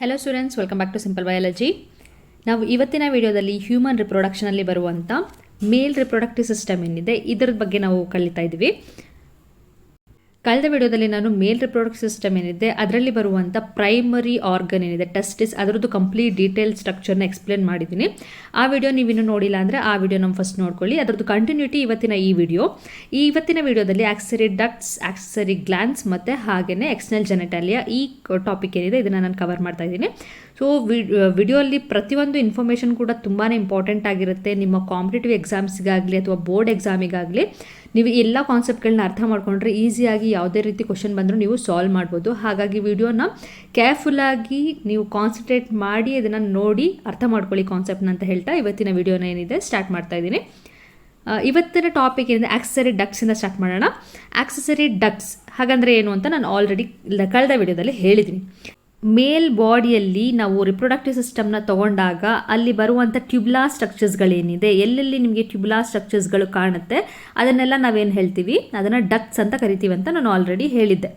Hello students welcome back to simple biology ನಾವು ಇವತ್ತಿನ ವಿಡಿಯೋದಲ್ಲಿ ಹ್ಯೂಮನ್ ರಿಪ್ರೊಡಕ್ಷನಲ್ಲಿ ಬರುವಂಥ ಮೇಲ್ ರಿಪ್ರೊಡಕ್ಟಿವ್ ಸಿಸ್ಟಮ್ ಏನಿದೆ, ಇದರ ಬಗ್ಗೆ ನಾವು ಕಲಿತಾ ಇದ್ದೀವಿ ಕಳೆದ ವಿಡಿಯೋದಲ್ಲಿ ನಾನು ಮೇಲ್ ರಿಪ್ರೊಡಕ್ಟ್ ಸಿಸ್ಟಮ್ ಏನಿದೆ, ಅದರಲ್ಲಿ ಬರುವಂಥ ಪ್ರೈಮರಿ ಆರ್ಗನ್ ಏನಿದೆ ಟೆಸ್ಟಿಸ್ ಅದರದ್ದು ಕಂಪ್ಲೀಟ್ ಡೀಟೇಲ್ ಸ್ಟ್ರಕ್ಚರ್ನ ಎಕ್ಸ್ಪ್ಲೇನ್ ಮಾಡಿದ್ದೀನಿ. ಆ ವಿಡಿಯೋ ನೀವಿನ್ನೂ ನೋಡಿಲ್ಲ ಅಂದರೆ ಆ ವಿಡಿಯೋ ನಮ್ಮ ಫಸ್ಟ್ ನೋಡ್ಕೊಳ್ಳಿ. ಅದರದ್ದು ಕಂಟಿನ್ಯೂಟಿ ಇವತ್ತಿನ ಈ ವಿಡಿಯೋ. ಈ ಇವತ್ತಿನ ವಿಡಿಯೋದಲ್ಲಿ ಆಕ್ಸರಿ ಡಕ್ಟ್ಸ್ ಆಕ್ಸರಿ ಗ್ಲಾನ್ಸ್ ಮತ್ತು ಹಾಗೆಯೇ ಎಕ್ಸ್ನಲ್ ಜೆನೆಟಾಲಿಯಾ ಈ ಟಾಪಿಕ್ ಏನಿದೆ, ಇದನ್ನು ನಾನು ಕವರ್ ಮಾಡ್ತಾ ಇದ್ದೀನಿ. ಸೊ ವಿಡಿಯೋಲ್ಲಿ ಪ್ರತಿಯೊಂದು ಇನ್ಫಾರ್ಮೇಷನ್ ಕೂಡ ತುಂಬಾ ಇಂಪಾರ್ಟೆಂಟ್ ಆಗಿರುತ್ತೆ. ನಿಮ್ಮ ಕಾಂಪಿಟೇಟಿವ್ ಎಕ್ಸಾಮ್ಸ್ಗಾಗಲಿ ಅಥವಾ ಬೋರ್ಡ್ ಎಕ್ಸಾಮಿಗಾಗಲಿ ನೀವು ಎಲ್ಲ ಕಾನ್ಸೆಪ್ಟ್ಗಳನ್ನ ಅರ್ಥ ಮಾಡ್ಕೊಂಡ್ರೆ ಈಸಿಯಾಗಿ ಯಾವುದೇ ರೀತಿ ಕ್ವಶನ್ ಬಂದರೂ ನೀವು ಸಾಲ್ವ್ ಮಾಡ್ಬೋದು. ಹಾಗಾಗಿ ವಿಡಿಯೋನ ಕೇರ್ಫುಲ್ಲಾಗಿ ನೀವು ಕಾನ್ಸಂಟ್ರೇಟ್ ಮಾಡಿ ಅದನ್ನು ನೋಡಿ ಅರ್ಥ ಮಾಡ್ಕೊಳ್ಳಿ ಕಾನ್ಸೆಪ್ಟ್ನ ಅಂತ ಹೇಳ್ತಾ ಇವತ್ತಿನ ವಿಡಿಯೋನ ಏನಿದೆ ಸ್ಟಾರ್ಟ್ ಮಾಡ್ತಾ ಇದ್ದೀನಿ. ಇವತ್ತಿನ ಟಾಪಿಕ್ ಏನಿದೆ? ಆಕ್ಸೆಸರಿ ಡಕ್ಸಿಂದ ಸ್ಟಾರ್ಟ್ ಮಾಡೋಣ. ಆಕ್ಸೆಸರಿ ಡಕ್ಸ್ ಹಾಗಂದ್ರೆ ಏನು ಅಂತ ನಾನು ಆಲ್ರೆಡಿ ಕಳೆದ ವಿಡಿಯೋದಲ್ಲಿ ಹೇಳಿದ್ದೀನಿ. ಮೇಲ್ ಬಾಡಿಯಲ್ಲಿ ನಾವು ರಿಪ್ರೊಡಕ್ಟಿವ್ ಸಿಸ್ಟಮ್ನ ತಗೊಂಡಾಗ ಅಲ್ಲಿ ಬರುವಂಥ ಟ್ಯೂಬ್ಲಾ ಸ್ಟ್ರಕ್ಚರ್ಸ್ಗಳೇನಿದೆ ಎಲ್ಲೆಲ್ಲಿ ನಿಮಗೆ ಟ್ಯೂಬ್ಲಾ ಸ್ಟ್ರಕ್ಚರ್ಸ್ಗಳು ಕಾಣುತ್ತೆ, ಅದನ್ನೆಲ್ಲ ನಾವೇನು ಹೇಳ್ತೀವಿ? ಅದನ್ನು ಡಕ್ಸ್ ಅಂತ ಕರಿತೀವಿ ಅಂತ ನಾನು ಆಲ್ರೆಡಿ ಹೇಳಿದ್ದೆ.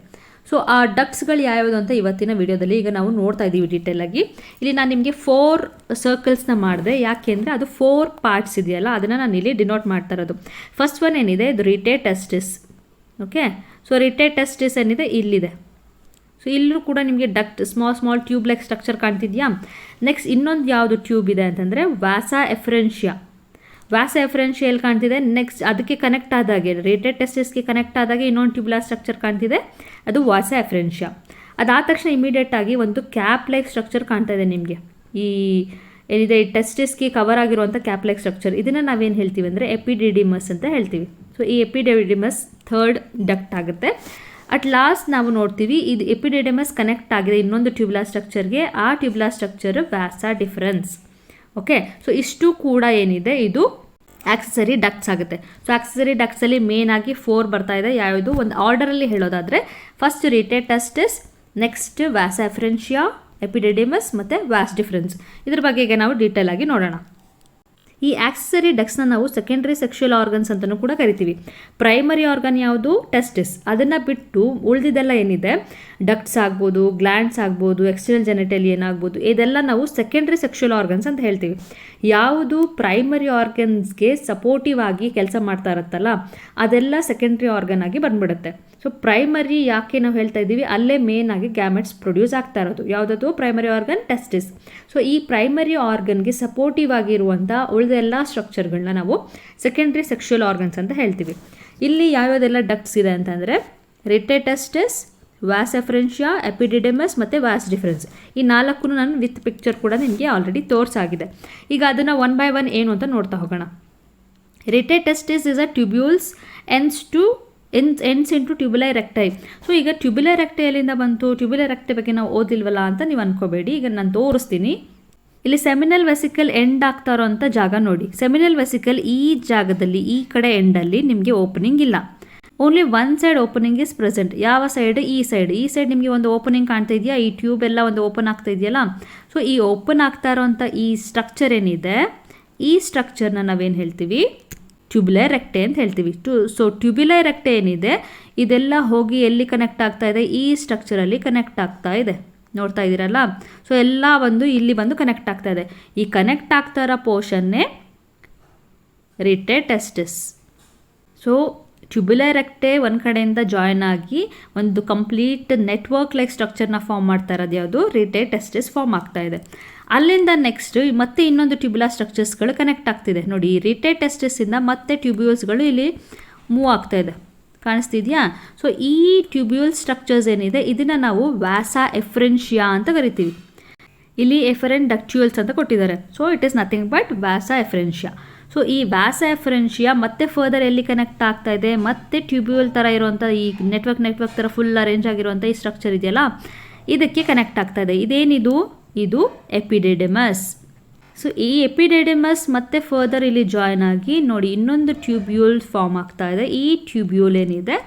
ಸೊ ಆ ಡಕ್ಸ್ಗಳು ಯಾವ್ಯಾವುದು ಅಂತ ಇವತ್ತಿನ ವಿಡಿಯೋದಲ್ಲಿ ಈಗ ನಾವು ನೋಡ್ತಾ ಇದ್ದೀವಿ ಆಗಿ. ಇಲ್ಲಿ ನಾನು ನಿಮಗೆ ಫೋರ್ ಸರ್ಕಲ್ಸ್ನ ಮಾಡಿದೆ. ಯಾಕೆಂದರೆ ಅದು ಫೋರ್ ಪಾರ್ಟ್ಸ್ ಇದೆಯಲ್ಲ, ಅದನ್ನು ನಾನು ಇಲ್ಲಿ ಡಿನೋಟ್ ಮಾಡ್ತಾ ಇರೋದು. ಫಸ್ಟ್ ಒನ್ ಏನಿದೆ? ಇದು rete testis okay so rete testis ಏನಿದೆ? ಇಲ್ಲಿದೆ. ಸೊ ಇಲ್ಲೂ ಕೂಡ ನಿಮಗೆ duct small small tube like structure ಕಾಣ್ತಿದ್ಯಾ? Next ಇನ್ನೊಂದು ಯಾವುದು ಟ್ಯೂಬ್ ಇದೆ ಅಂತಂದರೆ ವ್ಯಾಸಾ ಎಫ್ರೆನ್ಷಿಯಾ. ವ್ಯಾಸ ಎಫ್ರೆನ್ಷಿಯಲ್ ಕಾಣ್ತಿದೆ? ನೆಕ್ಸ್ಟ್ ಅದಕ್ಕೆ ಕನೆಕ್ಟ್ ಆದಾಗೆ ರೇಟೆಡ್ ಟೆಸ್ಟಸ್ಗೆ ಕನೆಕ್ಟ್ ಆದಾಗೆ ಇನ್ನೊಂದು ಟ್ಯೂಬ್ಲಾ ಸ್ಟ್ರಕ್ಚರ್ ಕಾಣ್ತಿದೆ. ಅದು ವಾಸ ಎಫ್ರೆನ್ಷಿಯಾ. ಅದಾದ ತಕ್ಷಣ ಇಮಿಡಿಯೇಟ್ ಆಗಿ ಒಂದು ಕ್ಯಾಪ್ ಲೈಕ್ ಸ್ಟ್ರಕ್ಚರ್ ಕಾಣ್ತಾ ಇದೆ ನಿಮಗೆ. ಈ ಏನಿದೆ ಟೆಸ್ಟಿಸ್ಗೆ ಕವರ್ ಆಗಿರುವಂಥ ಕ್ಯಾಪ್ ಲೈಕ್ ಸ್ಟ್ರಕ್ಚರ್ ಇದನ್ನು ನಾವೇನು ಹೇಳ್ತೀವಿ ಅಂದರೆ ಎಪಿಡಿಡಿಮಸ್ ಅಂತ ಹೇಳ್ತೀವಿ. ಸೊ ಈ ಎಪಿಡಿಡಿಮಸ್ ಥರ್ಡ್ ಡಕ್ಟ್ ಆಗುತ್ತೆ. ಅಟ್ ಲಾಸ್ಟ್ ನಾವು ನೋಡ್ತೀವಿ, ಇದು ಎಪಿಡೆಡೆಮಸ್ ಕನೆಕ್ಟ್ ಆಗಿದೆ ಇನ್ನೊಂದು ಟ್ಯೂಬ್ಲಾ ಸ್ಟ್ರಕ್ಚರ್ಗೆ ಆ tubular structure vas deferens okay so ಇಷ್ಟು ಕೂಡ ಏನಿದೆ, ಇದು ಆಕ್ಸಸರಿ ಡಕ್ಟ್ಸ್ ಆಗುತ್ತೆ. ಸೊ ಆಕ್ಸಸರಿ ಡಕ್ಸಲ್ಲಿ ಮೇನ್ ಆಗಿ ಫೋರ್ ಬರ್ತಾ ಇದೆ. ಯಾವುದು ಒಂದು ಆರ್ಡರಲ್ಲಿ ಹೇಳೋದಾದರೆ ಫಸ್ಟ್ ರಿಟೇಟಸ್ಟಿಸ್ ನೆಕ್ಸ್ಟ್ ವ್ಯಾಸ ಎಫ್ರೆನ್ಷಿಯಾ ಎಪಿಡೆಡಿಮಸ್ ಮತ್ತು ವ್ಯಾಸ್ ಡಿಫರೆನ್ಸ್ ಇದ್ರ ಬಗ್ಗೆ ಈಗ ನಾವು ಡೀಟೇಲ್ ಆಗಿ ನೋಡೋಣ. ಈ ಆಕ್ಸೆಸರಿ ಡಕ್ಸ್ನ ನಾವು ಸೆಕೆಂಡ್ರಿ ಸೆಕ್ಷುಯಲ್ ಆರ್ಗನ್ಸ್ ಅಂತಲೂ ಕೂಡ ಕರಿತೀವಿ. ಪ್ರೈಮರಿ ಆರ್ಗನ್ ಯಾವುದು? ಟೆಸ್ಟಿಸ್ ಅದನ್ನು ಬಿಟ್ಟು ಉಳಿದಿದ್ದೆಲ್ಲ ಏನಿದೆ? ಡಕ್ಟ್ಸ್ ಆಗ್ಬೋದು ಗ್ಲ್ಯಾಂಡ್ಸ್ ಆಗ್ಬೋದು ಎಕ್ಸ್ಟರ್ನಲ್ ಜೆನೆಟಲ್ ಏನಾಗ್ಬೋದು, ಇದೆಲ್ಲ ನಾವು ಸೆಕೆಂಡ್ರಿ ಸೆಕ್ಷುಯಲ್ ಆರ್ಗನ್ಸ್ ಅಂತ ಹೇಳ್ತೀವಿ. ಯಾವುದು? ಪ್ರೈಮರಿ ಆರ್ಗನ್ಸ್ಗೆ ಸಪೋರ್ಟಿವ್ ಆಗಿ ಕೆಲಸ ಮಾಡ್ತಾ ಇರುತ್ತಲ್ಲ, ಅದೆಲ್ಲ ಸೆಕೆಂಡ್ರಿ ಆರ್ಗನ್ ಆಗಿ ಬಂದ್ಬಿಡುತ್ತೆ. ಸೊ ಪ್ರೈಮರಿ ಯಾಕೆ ನಾವು ಹೇಳ್ತಾ ಇದ್ದೀವಿ? ಅಲ್ಲೇ ಮೇನ್ ಆಗಿ ಗ್ಯಾಮೆಟ್ಸ್ ಪ್ರೊಡ್ಯೂಸ್ ಆಗ್ತಾ ಇರೋದು. ಯಾವುದಾದ್ರು ಪ್ರೈಮರಿ ಆರ್ಗನ್ ಟೆಸ್ಟಿಸ್ ಸೊ ಈ ಪ್ರೈಮರಿ ಆರ್ಗನ್ಗೆ ಸಪೋರ್ಟಿವ್ ಆಗಿರುವಂಥ ಉಳಿದೆಲ್ಲ ಸ್ಟ್ರಕ್ಚರ್ಗಳನ್ನ ನಾವು ಸೆಕೆಂಡ್ರಿ ಸೆಕ್ಷುಯಲ್ ಆರ್ಗನ್ಸ್ ಅಂತ ಹೇಳ್ತೀವಿ. ಇಲ್ಲಿ ಯಾವ್ಯಾವುದೆಲ್ಲ ಡಕ್ಟ್ಸ್ ಇದೆ ಅಂತಂದರೆ ರಿಟೆಟಸ್ಟಸ್ ವ್ಯಾಸ್ ಎಫ್ರೆನ್ಷಿಯಾ ಎಪಿಡಿಡೆಮಸ್ ಮತ್ತು ವ್ಯಾಸ್ ಡಿಫ್ರೆನ್ಸ್. ಈ ನಾಲ್ಕು ನಾನು ವಿತ್ ಪಿಕ್ಚರ್ ಕೂಡ ನಿಮಗೆ ಆಲ್ರೆಡಿ ತೋರಿಸಾಗಿದೆ ಈಗ ಅದನ್ನು ಒನ್ ಬೈ ಒನ್ ಏನು ಅಂತ ನೋಡ್ತಾ ಹೋಗೋಣ. Rete testis is a tubules ends to ends ends into tubuli recti so ಈಗ ಟ್ಯೂಬುಲೈ ರೆಕ್ಟೈ ಎಲ್ಲಿಂದ ಬಂತು? ಟ್ಯೂಬ್ಯುಲೈ ರೆಕ್ಟೈ ಬಗ್ಗೆ ನಾವು ಓದಿಲ್ವಲ್ಲ ಅಂತ ನೀವು ಅನ್ಕೋಬೇಡಿ. ಈಗ ನಾನು ತೋರಿಸ್ತೀನಿ. ಇಲ್ಲಿ ಸೆಮಿನಲ್ ವೆಸಿಕಲ್ ಎಂಡ್ ಆಗ್ತಾ ಇರೋಂಥ ಜಾಗ ನೋಡಿ. ಸೆಮಿನಲ್ ವೆಸಿಕಲ್ ಈ ಜಾಗದಲ್ಲಿ, ಈ ಕಡೆ ಎಂಡಲ್ಲಿ ನಿಮಗೆ ಓಪನಿಂಗ್ ಇಲ್ಲ. Only one side opening is present ಯಾವ ಸೈಡ್ ಈ ಸೈಡ್ ಈ ಸೈಡ್ ನಿಮಗೆ ಒಂದು ಓಪನಿಂಗ್ ಕಾಣ್ತಾ ಇದೆಯಾ? ಈ ಟ್ಯೂಬ್ ಎಲ್ಲ ಒಂದು ಓಪನ್ ಆಗ್ತಾ ಇದೆಯಲ್ಲ? ಸೊ ಈ ಓಪನ್ ಆಗ್ತಾ ಇರೋಂಥ ಈ ಸ್ಟ್ರಕ್ಚರ್ ಏನಿದೆ? ಈ ಸ್ಟ್ರಕ್ಚರ್ನ ನಾವೇನು ಹೇಳ್ತೀವಿ? ಟ್ಯೂಬ್ಲೈ ರೆಕ್ಟೆ ಅಂತ ಹೇಳ್ತೀವಿ. ಟು ಸೊ ಟ್ಯೂಬ್ಯುಲೈ ರೆಕ್ಟೆ ಏನಿದೆ? ಇದೆಲ್ಲ ಹೋಗಿ ಎಲ್ಲಿ ಕನೆಕ್ಟ್ ಆಗ್ತಾ ಇದೆ? ಈ ಸ್ಟ್ರಕ್ಚರಲ್ಲಿ ಕನೆಕ್ಟ್ ಆಗ್ತಾ ಇದೆ. ನೋಡ್ತಾ ಇದ್ದೀರಲ್ಲ? ಸೊ ಎಲ್ಲ ಒಂದು ಇಲ್ಲಿ ಬಂದು ಕನೆಕ್ಟ್ ಆಗ್ತಾ ಇದೆ. ಈ ಕನೆಕ್ಟ್ ಆಗ್ತಾ ಇರೋ ಪೋರ್ಷನ್ನೇ rete testis so tubular recti ಒಂದು ಕಡೆಯಿಂದ ಜಾಯ್ನ್ ಆಗಿ ಒಂದು ಕಂಪ್ಲೀಟ್ ನೆಟ್ವರ್ಕ್ ಲೈಕ್ ಸ್ಟ್ರಕ್ಚರ್ನ ಫಾರ್ಮ್ ಮಾಡ್ತಾ ಇರೋದು ಯಾವುದು? ರಿಟೆ ಟೆಸ್ಟಿಸ್ ಫಾರ್ಮ್ ಆಗ್ತಾ ಇದೆ. ಅಲ್ಲಿಂದ ನೆಕ್ಸ್ಟ್ ಮತ್ತೆ ಇನ್ನೊಂದು ಟ್ಯೂಬ್ಯುಲರ್ ಸ್ಟ್ರಕ್ಚರ್ಸ್ಗಳು ಕನೆಕ್ಟ್ ಆಗ್ತಿದೆ. ನೋಡಿ, ಈ ರಿಟೆ ಟೆಸ್ಟಿಸಿಂದ ಮತ್ತೆ ಟ್ಯೂಬ್ಯೂಲ್ಸ್ಗಳು ಇಲ್ಲಿ ಮೂವ್ ಆಗ್ತಾ ಇದೆ. ಕಾಣಿಸ್ತಿದ್ಯಾ? ಸೊ ಈ ಟ್ಯೂಬ್ಯೂಲ್ ಸ್ಟ್ರಕ್ಚರ್ಸ್ ಏನಿದೆ, ಇದನ್ನು ನಾವು ವ್ಯಾಸಾ ಎಫ್ರೆನ್ಷಿಯಾ ಅಂತ ಕರಿತೀವಿ. ಇಲ್ಲಿ ಎಫರೆನ್ ಡಕ್ಚುಯಲ್ಸ್ ಅಂತ ಕೊಟ್ಟಿದ್ದಾರೆ. So it is nothing but vasa efferentia so ಈ ವ್ಯಾಸ ಎಫ್ರೆನ್ಶಿಯಾ ಮತ್ತೆ ಫರ್ದರ್ ಎಲ್ಲಿ ಕನೆಕ್ಟ್ ಆಗ್ತಾ ಇದೆ? ಮತ್ತೆ ಟ್ಯೂಬ್ಯೂಲ್ ಥರ ಇರುವಂಥ ಈ ನೆಟ್ವರ್ಕ್ ನೆಟ್ವರ್ಕ್ ಥರ ಫುಲ್ ಅರೇಂಜ್ ಆಗಿರುವಂಥ ಈ ಸ್ಟ್ರಕ್ಚರ್ ಇದೆಯಲ್ಲ, ಇದಕ್ಕೆ ಕನೆಕ್ಟ್ ಆಗ್ತಾ ಇದೆ. ಇದೇನಿದು? ಇದು ಎಪಿಡೆಡೆಮಸ್ ಸೊ ಈ ಎಪಿಡೆಡಿಮಸ್ ಮತ್ತೆ ಫರ್ದರ್ ಇಲ್ಲಿ ಜಾಯ್ನ್ ಆಗಿ ನೋಡಿ ಇನ್ನೊಂದು ಟ್ಯೂಬ್ಯೂಲ್ ಫಾರ್ಮ್ ಆಗ್ತಾ ಇದೆ. ಈ ಟ್ಯೂಬ್ಯೂಲ್ ಏನಿದೆ?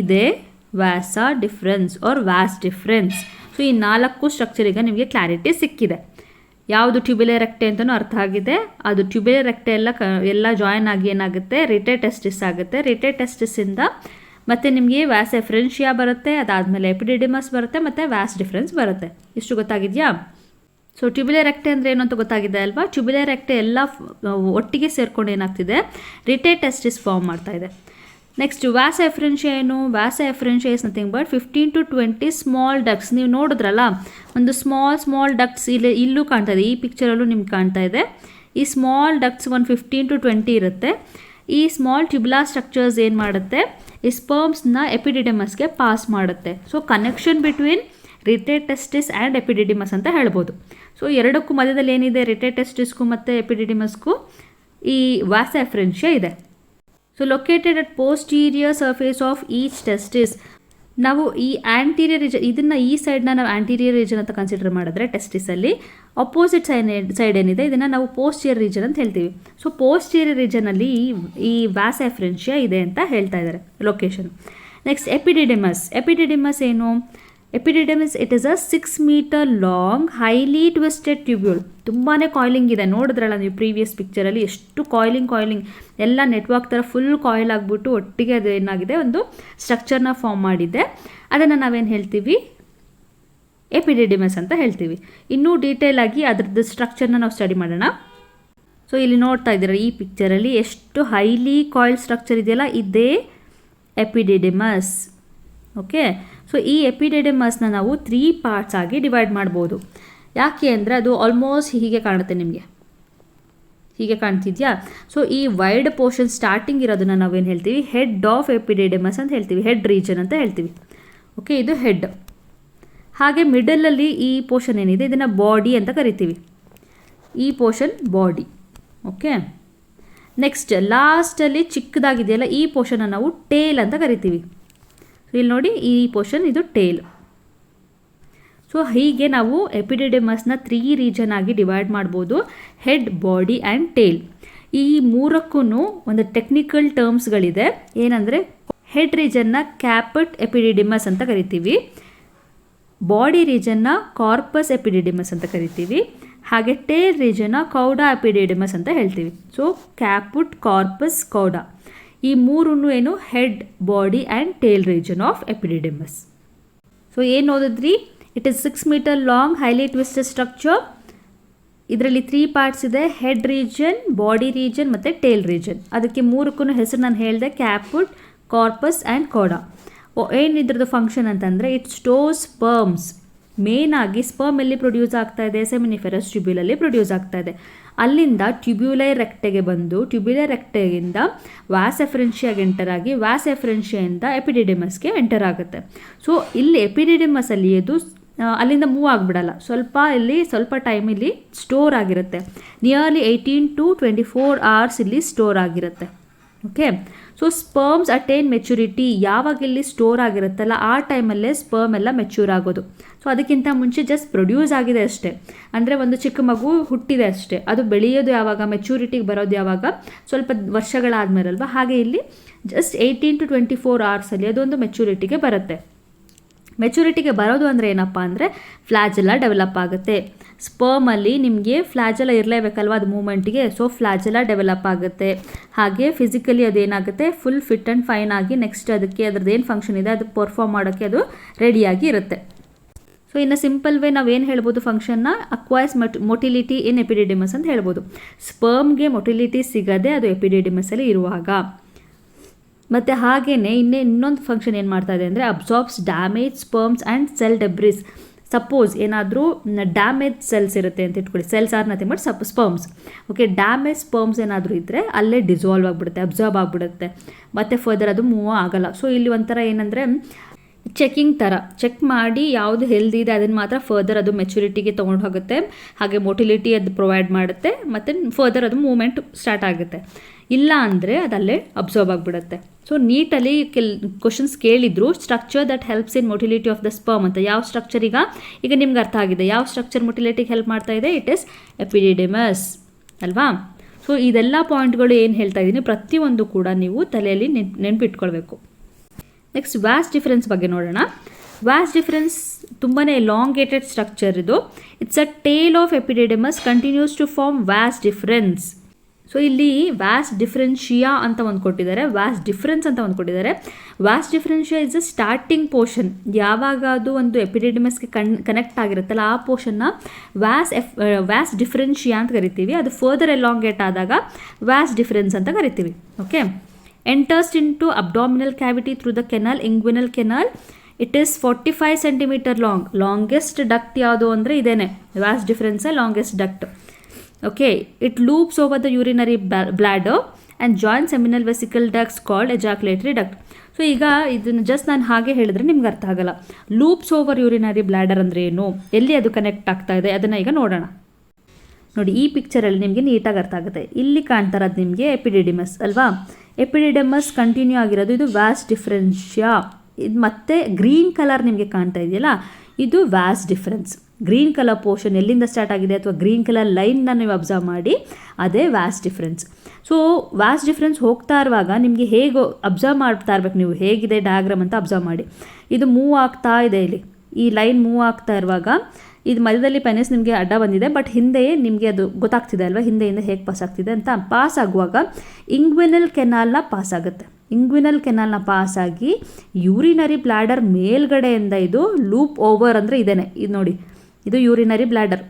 ಇದೇ vasa deferens or vas deferens so ಈ ನಾಲ್ಕು ಸ್ಟ್ರಕ್ಚರ್ ಈಗ ನಿಮಗೆ ಕ್ಲಾರಿಟಿ ಸಿಕ್ಕಿದೆ. ಯಾವುದು ಟ್ಯೂಬ್ಯುಲರ್ ರೆಕ್ಟೆ ಅಂತಲೂ ಅರ್ಥ ಆಗಿದೆ. ಅದು ಟ್ಯೂಬ್ಯುಲರ್ ರೆಕ್ಟೆ ಎಲ್ಲ ಕ, ಎಲ್ಲ ಜಾಯ್ನ್ ಆಗಿ ಏನಾಗುತ್ತೆ? ರಿಟೆ ಟೆಸ್ಟಿಸ್ ಆಗುತ್ತೆ. ರಿಟೆ ಟೆಸ್ಟಿಸಿಂದ ಮತ್ತು ನಿಮಗೆ ವ್ಯಾಸ್ ಎಫ್ರೆನ್ಷಿಯಾ ಬರುತ್ತೆ. ಅದಾದಮೇಲೆ ಎಪಿಡಿಡಿಮಸ್ ಬರುತ್ತೆ, ಮತ್ತು ವ್ಯಾಸ್ ಡಿಫ್ರೆನ್ಸ್ ಬರುತ್ತೆ. ಇಷ್ಟು ಗೊತ್ತಾಗಿದೆಯಾ? ಸೊ ಟ್ಯೂಬ್ಯುಲರ್ ರೆಕ್ಟೆ ಅಂದರೆ ಏನು ಅಂತ ಗೊತ್ತಾಗಿದೆ ಅಲ್ವಾ? ಟ್ಯೂಬ್ಯುಲರ್ ರೆಕ್ಟೆ ಎಲ್ಲ ಒಟ್ಟಿಗೆ ಸೇರ್ಕೊಂಡು ಏನಾಗ್ತಿದೆ? ರಿಟೇ ಟೆಸ್ಟಿಸ್ ಫಾರ್ಮ್ ಮಾಡ್ತಾ ಇದೆ. ನೆಕ್ಸ್ಟ್ ವ್ಯಾಸ ಎಫ್ರೆನ್ಷಿಯಾ ಏನು? Vasa efferentia is nothing but fifteen to twenty small ducts ನೀವು ನೋಡಿದ್ರಲ್ಲ, ಒಂದು ಸ್ಮಾಲ್ ಸ್ಮಾಲ್ ಡಕ್ಸ್ ಇಲ್ಲಿ, ಇಲ್ಲೂ ಕಾಣ್ತಾ ಇದೆ. ಈ ಪಿಕ್ಚರಲ್ಲೂ ನಿಮ್ಗೆ ಕಾಣ್ತಾ ಇದೆ. ಈ ಸ್ಮಾಲ್ ಡಕ್ಸ್ ಒಂದು ಫಿಫ್ಟೀನ್ ಟು ಟ್ವೆಂಟಿ ಇರುತ್ತೆ. ಈ ಸ್ಮಾಲ್ ಟ್ಯೂಬ್ಲಾ ಸ್ಟ್ರಕ್ಚರ್ಸ್ ಏನು ಮಾಡುತ್ತೆ? ಈ ಸ್ಪರ್ಮ್ಸ್ನ ಎಪಿಡಿಡೆಮಸ್ಗೆ ಪಾಸ್ ಮಾಡುತ್ತೆ. So connection between rete testis and epididymis ಅಂತ ಹೇಳ್ಬೋದು. ಸೊ ಎರಡಕ್ಕೂ ಮಧ್ಯದಲ್ಲಿ ಏನಿದೆ? ರಿಟೇಟೆಸ್ಟಿಸ್ಗೂ ಮತ್ತು ಎಪಿಡಿಡಿಮಸ್ಗೂ ಈ ವ್ಯಾಸ ಎಫ್ರೆನ್ಷಿಯಾ ಇದೆ. So located at posterior surface of each testis ನಾವು ಈ ಆ್ಯಂಟೀರಿಯರ್ ರೀಜನ್ ಇದನ್ನು ಈ ಸೈಡ್ನ ನಾವು ಆ್ಯಂಟೀರಿಯರ್ ರೀಜನ್ ಅಂತ ಕನ್ಸಿಡರ್ ಮಾಡಿದ್ರೆ ಟೆಸ್ಟಿಸಲ್ಲಿ ಅಪೋಸಿಟ್ ಸೈನ್ ಸೈಡ್ ಏನಿದೆ? ಇದನ್ನು ನಾವು ಪೋಸ್ಟಿಯರ್ ರೀಜನ್ ಅಂತ ಹೇಳ್ತೀವಿ. ಸೊ ಪೋಸ್ಟಿಯರ್ ರೀಜನಲ್ಲಿ ಈ ಈ ವ್ಯಾಸ ಇದೆ ಅಂತ ಹೇಳ್ತಾ ಇದ್ದಾರೆ ಲೊಕೇಶನ್ ನೆಕ್ಸ್ಟ್ ಎಪಿಡಿಡಿಮಸ್ ಎಪಿಡಿಡಿಮಸ್ ಏನು? Epididymis it is a six metre long highly twisted tubule ತುಂಬಾ ಕಾಯಿಲಿಂಗ್ ಇದೆ. ನೋಡಿದ್ರಲ್ಲ ನೀವು ಪ್ರೀವಿಯಸ್ ಪಿಕ್ಚರಲ್ಲಿ ಎಷ್ಟು ಕಾಯಿಲಿಂಗ್ ಕಾಯಿಲಿಂಗ್ ಎಲ್ಲ ನೆಟ್ವರ್ಕ್ ಥರ ಫುಲ್ ಕಾಯಿಲ್ ಆಗಿಬಿಟ್ಟು ಒಟ್ಟಿಗೆ ಅದು ಏನಾಗಿದೆ? ಒಂದು ಸ್ಟ್ರಕ್ಚರ್ನ ಫಾರ್ಮ್ ಮಾಡಿದೆ. ಅದನ್ನು ನಾವೇನು ಹೇಳ್ತೀವಿ? ಎಪಿಡಿಡಿಮಸ್ ಅಂತ ಹೇಳ್ತೀವಿ. ಇನ್ನೂ ಡೀಟೇಲ್ ಆಗಿ ಅದರದ್ದು ಸ್ಟ್ರಕ್ಚರ್ನ ನಾವು ಸ್ಟಡಿ ಮಾಡೋಣ. ಸೊ ಇಲ್ಲಿ ನೋಡ್ತಾ ಇದ್ದೀರಾ ಈ ಪಿಕ್ಚರಲ್ಲಿ ಎಷ್ಟು ಹೈಲಿ ಕಾಯಿಲ್ ಸ್ಟ್ರಕ್ಚರ್ ಇದೆಯಲ್ಲ? ಇದೇ ಎಪಿಡಿಡಿಮಸ್ ಓಕೆ ಸೊ ಈ ಎಪಿಡೆಡೆಮಸ್ನ ನಾವು ತ್ರೀ ಪಾರ್ಟ್ಸ್ ಆಗಿ ಡಿವೈಡ್ ಮಾಡ್ಬೋದು. ಯಾಕೆ ಅಂದರೆ ಅದು ಆಲ್ಮೋಸ್ಟ್ ಹೀಗೆ ಕಾಣುತ್ತೆ ನಿಮಗೆ. ಹೀಗೆ ಕಾಣ್ತಿದ್ಯಾ? ಸೊ ಈ ವೈಡ್ ಪೋರ್ಷನ್ ಸ್ಟಾರ್ಟಿಂಗ್ ಇರೋದನ್ನ ನಾವೇನು ಹೇಳ್ತೀವಿ? ಹೆಡ್ ಆಫ್ ಎಪಿಡೆಡೆಮಸ್ ಅಂತ ಹೇಳ್ತೀವಿ. ಹೆಡ್ ರೀಜನ್ ಅಂತ ಹೇಳ್ತೀವಿ. ಓಕೆ ಇದು ಹೆಡ್ ಹಾಗೆ ಮಿಡಲಲ್ಲಿ ಈ ಪೋರ್ಷನ್ ಏನಿದೆ? ಇದನ್ನು ಬಾಡಿ ಅಂತ ಕರಿತೀವಿ. ಈ ಪೋರ್ಷನ್ ಬಾಡಿ ಓಕೆ ನೆಕ್ಸ್ಟ್ ಲಾಸ್ಟಲ್ಲಿ ಚಿಕ್ಕದಾಗಿದೆಯಲ್ಲ, ಈ ಪೋರ್ಷನ್ನ ನಾವು ಟೇಲ್ ಅಂತ ಕರಿತೀವಿ. ಇಲ್ಲಿ ನೋಡಿ ಈ ಪೋರ್ಷನ್ ಇದು ಟೇಲ್ ಸೊ ಹೀಗೆ ನಾವು ಎಪಿಡೆಡೆಮಸ್ನ ತ್ರೀ ರೀಜನ್ ಆಗಿ ಡಿವೈಡ್ ಮಾಡ್ಬೋದು ಹೆಡ್ ಬಾಡಿ ಆ್ಯಂಡ್ ಟೇಲ್ ಈ ಮೂರಕ್ಕೂ ಒಂದು ಟೆಕ್ನಿಕಲ್ ಟರ್ಮ್ಸ್ಗಳಿದೆ ಏನಂದರೆ ಹೆಡ್ ರೀಜನ್ನ ಕ್ಯಾಪಟ್ ಎಪಿಡಿಡಿಮಸ್ ಅಂತ ಕರಿತೀವಿ. ಬಾಡಿ ರೀಜನ್ನ ಕಾರ್ಪಸ್ ಎಪಿಡಿಡಿಮಸ್ ಅಂತ ಕರಿತೀವಿ. ಹಾಗೆ ಟೇಲ್ ರೀಜನ್ನ ಕೌಡಾ ಎಪಿಡಿಡಿಮಸ್ ಅಂತ ಹೇಳ್ತೀವಿ. ಸೊ ಕ್ಯಾಪುಟ್ ಕಾರ್ಪಸ್ ಕೌಡಾ ಈ ಮೂರೂ ಏನು? Head body and tail region of epididymis so ಏನು ಓದಿದ್ರಿ? It is six metre long highly twisted structure ಇದರಲ್ಲಿ ತ್ರೀ ಪಾರ್ಟ್ಸ್ ಇದೆ. ಹೆಡ್ ರೀಜನ್ ಬಾಡಿ ರೀಜನ್ ಮತ್ತು ಟೇಲ್ ರೀಜನ್ ಅದಕ್ಕೆ ಮೂರಕ್ಕೂ ಹೆಸರು ನಾನು ಹೇಳಿದೆ. ಕ್ಯಾಪುಟ್ ಕಾರ್ಪಸ್ ಆ್ಯಂಡ್ ಕೋಡಾ ಏನು ಇದ್ರದ್ದು ಫಂಕ್ಷನ್ ಅಂತಂದರೆ ಇಟ್ ಸ್ಟೋರ್ಸ್ ಸ್ಪರ್ಮ್ಸ್ ಮೇನ್ ಆಗಿ ಸ್ಪರ್ಮ್ ಎಲ್ಲಿ ಪ್ರೊಡ್ಯೂಸ್ ಆಗ್ತಾ ಇದೆ? ಸೆಮಿನಿಫೆರಸ್ ಟ್ಯೂಬ್ಯೂಲಲ್ಲಿ ಪ್ರೊಡ್ಯೂಸ್ ಆಗ್ತಾ ಇದೆ. ಅಲ್ಲಿಂದ ಟ್ಯೂಬ್ಯುಲೈ ರೆಕ್ಟೆಗೆ ಬಂದು ಟ್ಯೂಬ್ಯುಲೈ ರೆಕ್ಟೆಯಿಂದ ವ್ಯಾಸ್ ಎಫ್ರೆನ್ಷಿಯಾಗೆ ಎಂಟರ್ ಆಗಿ ವ್ಯಾಸ್ ಎಫ್ರೆನ್ಷಿಯಿಂದ ಎಪಿಡಿಡಿಮಸ್ಗೆ ಎಂಟರ್ ಆಗುತ್ತೆ. ಸೊ ಇಲ್ಲಿ ಎಪಿಡಿಡಿಮಸಲ್ಲಿ ಇದು ಅಲ್ಲಿಂದ ಮೂವ್ ಆಗಿಬಿಡಲ್ಲ. ಸ್ವಲ್ಪ ಇಲ್ಲಿ, ಸ್ವಲ್ಪ ಟೈಮ್ ಇಲ್ಲಿ ಸ್ಟೋರ್ ಆಗಿರುತ್ತೆ. Nearly eighteen to twenty four hours ಇಲ್ಲಿ ಸ್ಟೋರ್ ಆಗಿರುತ್ತೆ. Okay so sperms attain maturity ಯಾವಾಗ ಇಲ್ಲಿ ಸ್ಟೋರ್ ಆಗಿರುತ್ತಲ್ಲ, ಆ ಟೈಮಲ್ಲೇ ಸ್ಪರ್ಮ್ ಎಲ್ಲ ಮೆಚ್ಯೂರ್ ಆಗೋದು. ಸೊ ಅದಕ್ಕಿಂತ ಮುಂಚೆ ಜಸ್ಟ್ ಪ್ರೊಡ್ಯೂಸ್ ಆಗಿದೆ ಅಷ್ಟೇ. ಅಂದರೆ ಒಂದು ಚಿಕ್ಕ ಮಗು ಹುಟ್ಟಿದೆ ಅಷ್ಟೇ. ಅದು ಬೆಳೆಯೋದು ಯಾವಾಗ ಮೆಚೂರಿಟಿಗೆ ಬರೋದು ಯಾವಾಗ? ಸ್ವಲ್ಪ ವರ್ಷಗಳಾದ್ಮೇಲೆ ಅಲ್ವಾ? ಹಾಗೆ ಇಲ್ಲಿ just eighteen to twenty four ಅವರ್ಸಲ್ಲಿ ಅದೊಂದು ಮೆಚುರಿಟಿಗೆ ಬರುತ್ತೆ. ಮೆಚುರಿಟಿಗೆ ಬರೋದು ಅಂದರೆ ಏನಪ್ಪ ಅಂದರೆ ಫ್ಲಾಜೆಲ್ಲ ಡೆವಲಪ್ ಆಗುತ್ತೆ. ಸ್ಪರ್ಮಲ್ಲಿ ನಿಮಗೆ ಫ್ಲಾಜೆಲ್ಲ ಇರಲೇಬೇಕಲ್ವ ಅದು ಮೂಮೆಂಟಿಗೆ ಸೊ ಫ್ಲಾಜೆಲ್ಲ ಡೆವಲಪ್ ಆಗುತ್ತೆ. ಹಾಗೆ ಫಿಸಿಕಲಿ ಅದೇನಾಗುತ್ತೆ ಫುಲ್ ಫಿಟ್ ಆ್ಯಂಡ್ ಫೈನ್ ಆಗಿ ನೆಕ್ಸ್ಟ್ ಅದಕ್ಕೆ ಅದ್ರದ್ದು ಏನು ಫಂಕ್ಷನ್ ಇದೆ? ಅದು ಪರ್ಫಾರ್ಮ್ ಮಾಡೋಕ್ಕೆ ಅದು ರೆಡಿಯಾಗಿ ಇರುತ್ತೆ. ಸೊ ಇನ್ನು ಸಿಂಪಲ್ ವೇ ನಾವು ಏನು ಹೇಳ್ಬೋದು ಫಂಕ್ಷನ್ನ ಅಕ್ವೈಸ್ ಮಟ್ ಮೊಟಿಲಿಟಿ ಇನ್ ಎಪಿಡಿಡಿಮಸ್ ಅಂತ ಹೇಳ್ಬೋದು. ಸ್ಪರ್ಮ್ಗೆ ಮೊಟಿಲಿಟಿ ಸಿಗದೆ ಅದು ಎಪಿಡಿಡಿಮಸಲ್ಲಿ ಇರುವಾಗ. ಮತ್ತು ಹಾಗೇ ಇನ್ನೇ ಇನ್ನೊಂದು ಫಂಕ್ಷನ್ ಏನು ಮಾಡ್ತಾ ಇದೆ ಅಂದರೆ absorbs damage sperms and cell debris suppose ಏನಾದರೂ ಡ್ಯಾಮೇಜ್ ಸೆಲ್ಸ್ ಇರುತ್ತೆ ಅಂತ ಇಟ್ಕೊಳ್ಳಿ. ಸೆಲ್ಸ್ ಆರ್ ನಥಿಂಗ್ ಬಟ್ ಸಪ್ ಸ್ಪರ್ಮ್ಸ್ ಓಕೆ ಡ್ಯಾಮೇಜ್ ಸ್ಪರ್ಮ್ಸ್ ಏನಾದರೂ ಇದ್ದರೆ ಅಲ್ಲೇ ಡಿಸಾಲ್ವ್ ಆಗಿಬಿಡುತ್ತೆ ಅಬ್ಸಾರ್ಬ್ ಆಗಿಬಿಡುತ್ತೆ. ಮತ್ತು ಫರ್ದರ್ ಅದು ಮೂವ್ ಆಗೋಲ್ಲ. ಸೊ ಇಲ್ಲಿ ಒಂಥರ ಏನಂದರೆ ಚೆಕಿಂಗ್ ಥರ. ಚೆಕ್ ಮಾಡಿ ಯಾವುದು ಹೆಲ್ದಿ ಇದೆ ಅದನ್ನು ಮಾತ್ರ ಫರ್ದರ್ ಅದು ಮೆಚುರಿಟಿಗೆ ತೊಗೊಂಡು ಹೋಗುತ್ತೆ. ಹಾಗೆ ಮೊಟಿಲಿಟಿ ಅದು ಪ್ರೊವೈಡ್ ಮಾಡುತ್ತೆ. ಮತ್ತು ಫರ್ದರ್ ಅದು ಮೂಮೆಂಟ್ ಸ್ಟಾರ್ಟ್ ಆಗುತ್ತೆ. ಇಲ್ಲ ಅಂದರೆ ಅದಲ್ಲೇ ಅಬ್ಸರ್ವ್ ಆಗಿಬಿಡುತ್ತೆ. ಸೊ ನೀಟಲ್ಲಿ ಕೆಲ್ ಕ್ವಶನ್ಸ್ ಕೇಳಿದ್ರು structure that helps in motility of the sperm ಅಂತ. ಯಾವ ಸ್ಟ್ರಕ್ಚರ್ ಈಗ? ಈಗ ನಿಮ್ಗೆ ಅರ್ಥ ಆಗಿದೆ. ಯಾವ ಸ್ಟ್ರಕ್ಚರ್ ಮೊಟಿಲಿಟಿಗೆ ಹೆಲ್ಪ್ ಮಾಡ್ತಾ ಇದೆ? ಇಟ್ ಇಸ್ ಎಪಿಡಿಡಿಮಸ್ ಅಲ್ವಾ? ಸೊ ಇದೆಲ್ಲ ಪಾಯಿಂಟ್ಗಳು ಏನು ಹೇಳ್ತಾ ಇದ್ದೀನಿ ಪ್ರತಿಯೊಂದು ಕೂಡ ನೀವು ತಲೆಯಲ್ಲಿ ನೆನ್, ನೆನ್ಪಿಟ್ಕೊಳ್ಬೇಕು. ನೆಕ್ಸ್ಟ್ ವ್ಯಾಸ್ ಡಿಫರೆನ್ಸ್ ಬಗ್ಗೆ ನೋಡೋಣ. ವ್ಯಾಸ್ ಡಿಫರೆನ್ಸ್ ತುಂಬಾ ಲಾಂಗೇಟೆಡ್ ಸ್ಟ್ರಕ್ಚರ್ ಇದು. It's a tail of epididymis continues to form vas deferens so ಇಲ್ಲಿ ವ್ಯಾಸ್ ಡಿಫ್ರೆನ್ಷಿಯಾ ಅಂತ ಒಂದು ಕೊಟ್ಟಿದ್ದಾರೆ. ವ್ಯಾಸ್ ಡಿಫ್ರೆನ್ಸ್ ಅಂತ ಒಂದು ಕೊಟ್ಟಿದ್ದಾರೆ. Vas deferentia is a starting portion ಯಾವಾಗ ಅದು ಒಂದು ಎಪಿಡೆಡಿಮಸ್ಗೆ ಕನ್ ಕನೆಕ್ಟ್ ಆಗಿರುತ್ತಲ್ಲ, ಆ ಪೋರ್ಷನ್ನ ವ್ಯಾಸ್ ಎಫ್ ವ್ಯಾಸ್ ಡಿಫ್ರೆನ್ಷಿಯಾ ಅಂತ ಕರಿತೀವಿ. ಅದು ಫರ್ದರ್ ಎಲಾಂಗೇಟ್ ಆದಾಗ ವ್ಯಾಸ್ ಡಿಫ್ರೆನ್ಸ್ ಅಂತ ಕರಿತೀವಿ. Okay enters into abdominal cavity through the canal inguinal canal it is forty five centimetre long longest duct ಯಾವುದು ಅಂದರೆ ಇದೇನೆ. Vas ಡಿಫ್ರೆನ್ಸೇ longest duct okay it loops over the urinary bladder and joint seminal vesicle ducts called ejaculatory duct so ಈಗ ಇದನ್ನು just ನಾನು ಹಾಗೆ ಹೇಳಿದ್ರೆ ನಿಮ್ಗೆ ಅರ್ಥ ಆಗಲ್ಲ. ಲೂಪ್ಸ್ ಓವರ್ ಯೂರಿನರಿ ಬ್ಲ್ಯಾಡರ್ ಅಂದರೆ ಏನು? ಎಲ್ಲಿ ಅದು ಕನೆಕ್ಟ್ ಆಗ್ತಾ ಇದೆ? ಅದನ್ನು ಈಗ ನೋಡೋಣ. ನೋಡಿ, ಈ ಪಿಕ್ಚರಲ್ಲಿ ನಿಮಗೆ ನೀಟಾಗಿ ಅರ್ಥ ಆಗುತ್ತೆ. ಇಲ್ಲಿ ಕಾಣ್ತಾ ಇರೋದು ನಿಮಗೆ ಎಪಿಡಿಡಿಮಸ್ ಅಲ್ವಾ? ಎಪಿಡಿಡಮಸ್ ಕಂಟಿನ್ಯೂ ಆಗಿರೋದು ಇದು ವ್ಯಾಸ್ ಡಿಫ್ರೆನ್ಷಿಯಾ ಇದು ಮತ್ತೆ ಗ್ರೀನ್ ಕಲರ್ ನಿಮಗೆ ಕಾಣ್ತಾ ಇದೆಯಲ್ಲ? ಇದು vas deferens green colour portion ಎಲ್ಲಿಂದ ಸ್ಟಾರ್ಟ್ ಆಗಿದೆ ಅಥವಾ ಗ್ರೀನ್ ಕಲರ್ ಲೈನ್ನ ನೀವು ಅಬ್ಸರ್ವ್ ಮಾಡಿ, ಅದೇ vas deferens. So vas deferens ಹೋಗ್ತಾ ಇರುವಾಗ ನಿಮಗೆ ಹೇಗೆ ಅಬ್ಸರ್ವ್ ಮಾಡ್ತಾ ಇರ್ಬೇಕು ನೀವು, ಹೇಗಿದೆ ಡಯಾಗ್ರಾಮ್ ಅಂತ ಅಬ್ಸರ್ವ್ ಮಾಡಿ. ಇದು ಮೂವ್ ಆಗ್ತಾ ಇದೆ ಇಲ್ಲಿ. ಈ ಲೈನ್ ಮೂವ್ ಆಗ್ತಾ ಇರುವಾಗ ಇದು ಮಧ್ಯದಲ್ಲಿ ಪೆನಿಸ್ ನಿಮಗೆ ಅಡ್ಡ ಬಂದಿದೆ, ಬಟ್ ಹಿಂದೆಯೇ ನಿಮಗೆ ಅದು ಗೊತ್ತಾಗ್ತಿದೆ ಅಲ್ವಾ, ಹಿಂದೆಯಿಂದ ಹೇಗೆ ಪಾಸ್ ಆಗ್ತಿದೆ ಅಂತ. ಪಾಸ್ ಆಗುವಾಗ ಇಂಗ್ವಿನಲ್ ಕೆನಾಲ್ನ ಪಾಸ್ ಆಗುತ್ತೆ. ಇಂಗ್ವಿನಲ್ ಕೆನಾಲ್ನ ಪಾಸ್ ಆಗಿ ಯೂರಿನರಿ ಬ್ಲ್ಯಾಡರ್ ಮೇಲ್ಗಡೆಯಿಂದ ಇದು ಲೂಪ್ ಓವರ್ ಅಂದರೆ ಇದೇನೆ. ಇದು ನೋಡಿ ಇದು ಯೂರಿನರಿ ಬ್ಲ್ಯಾಡರ್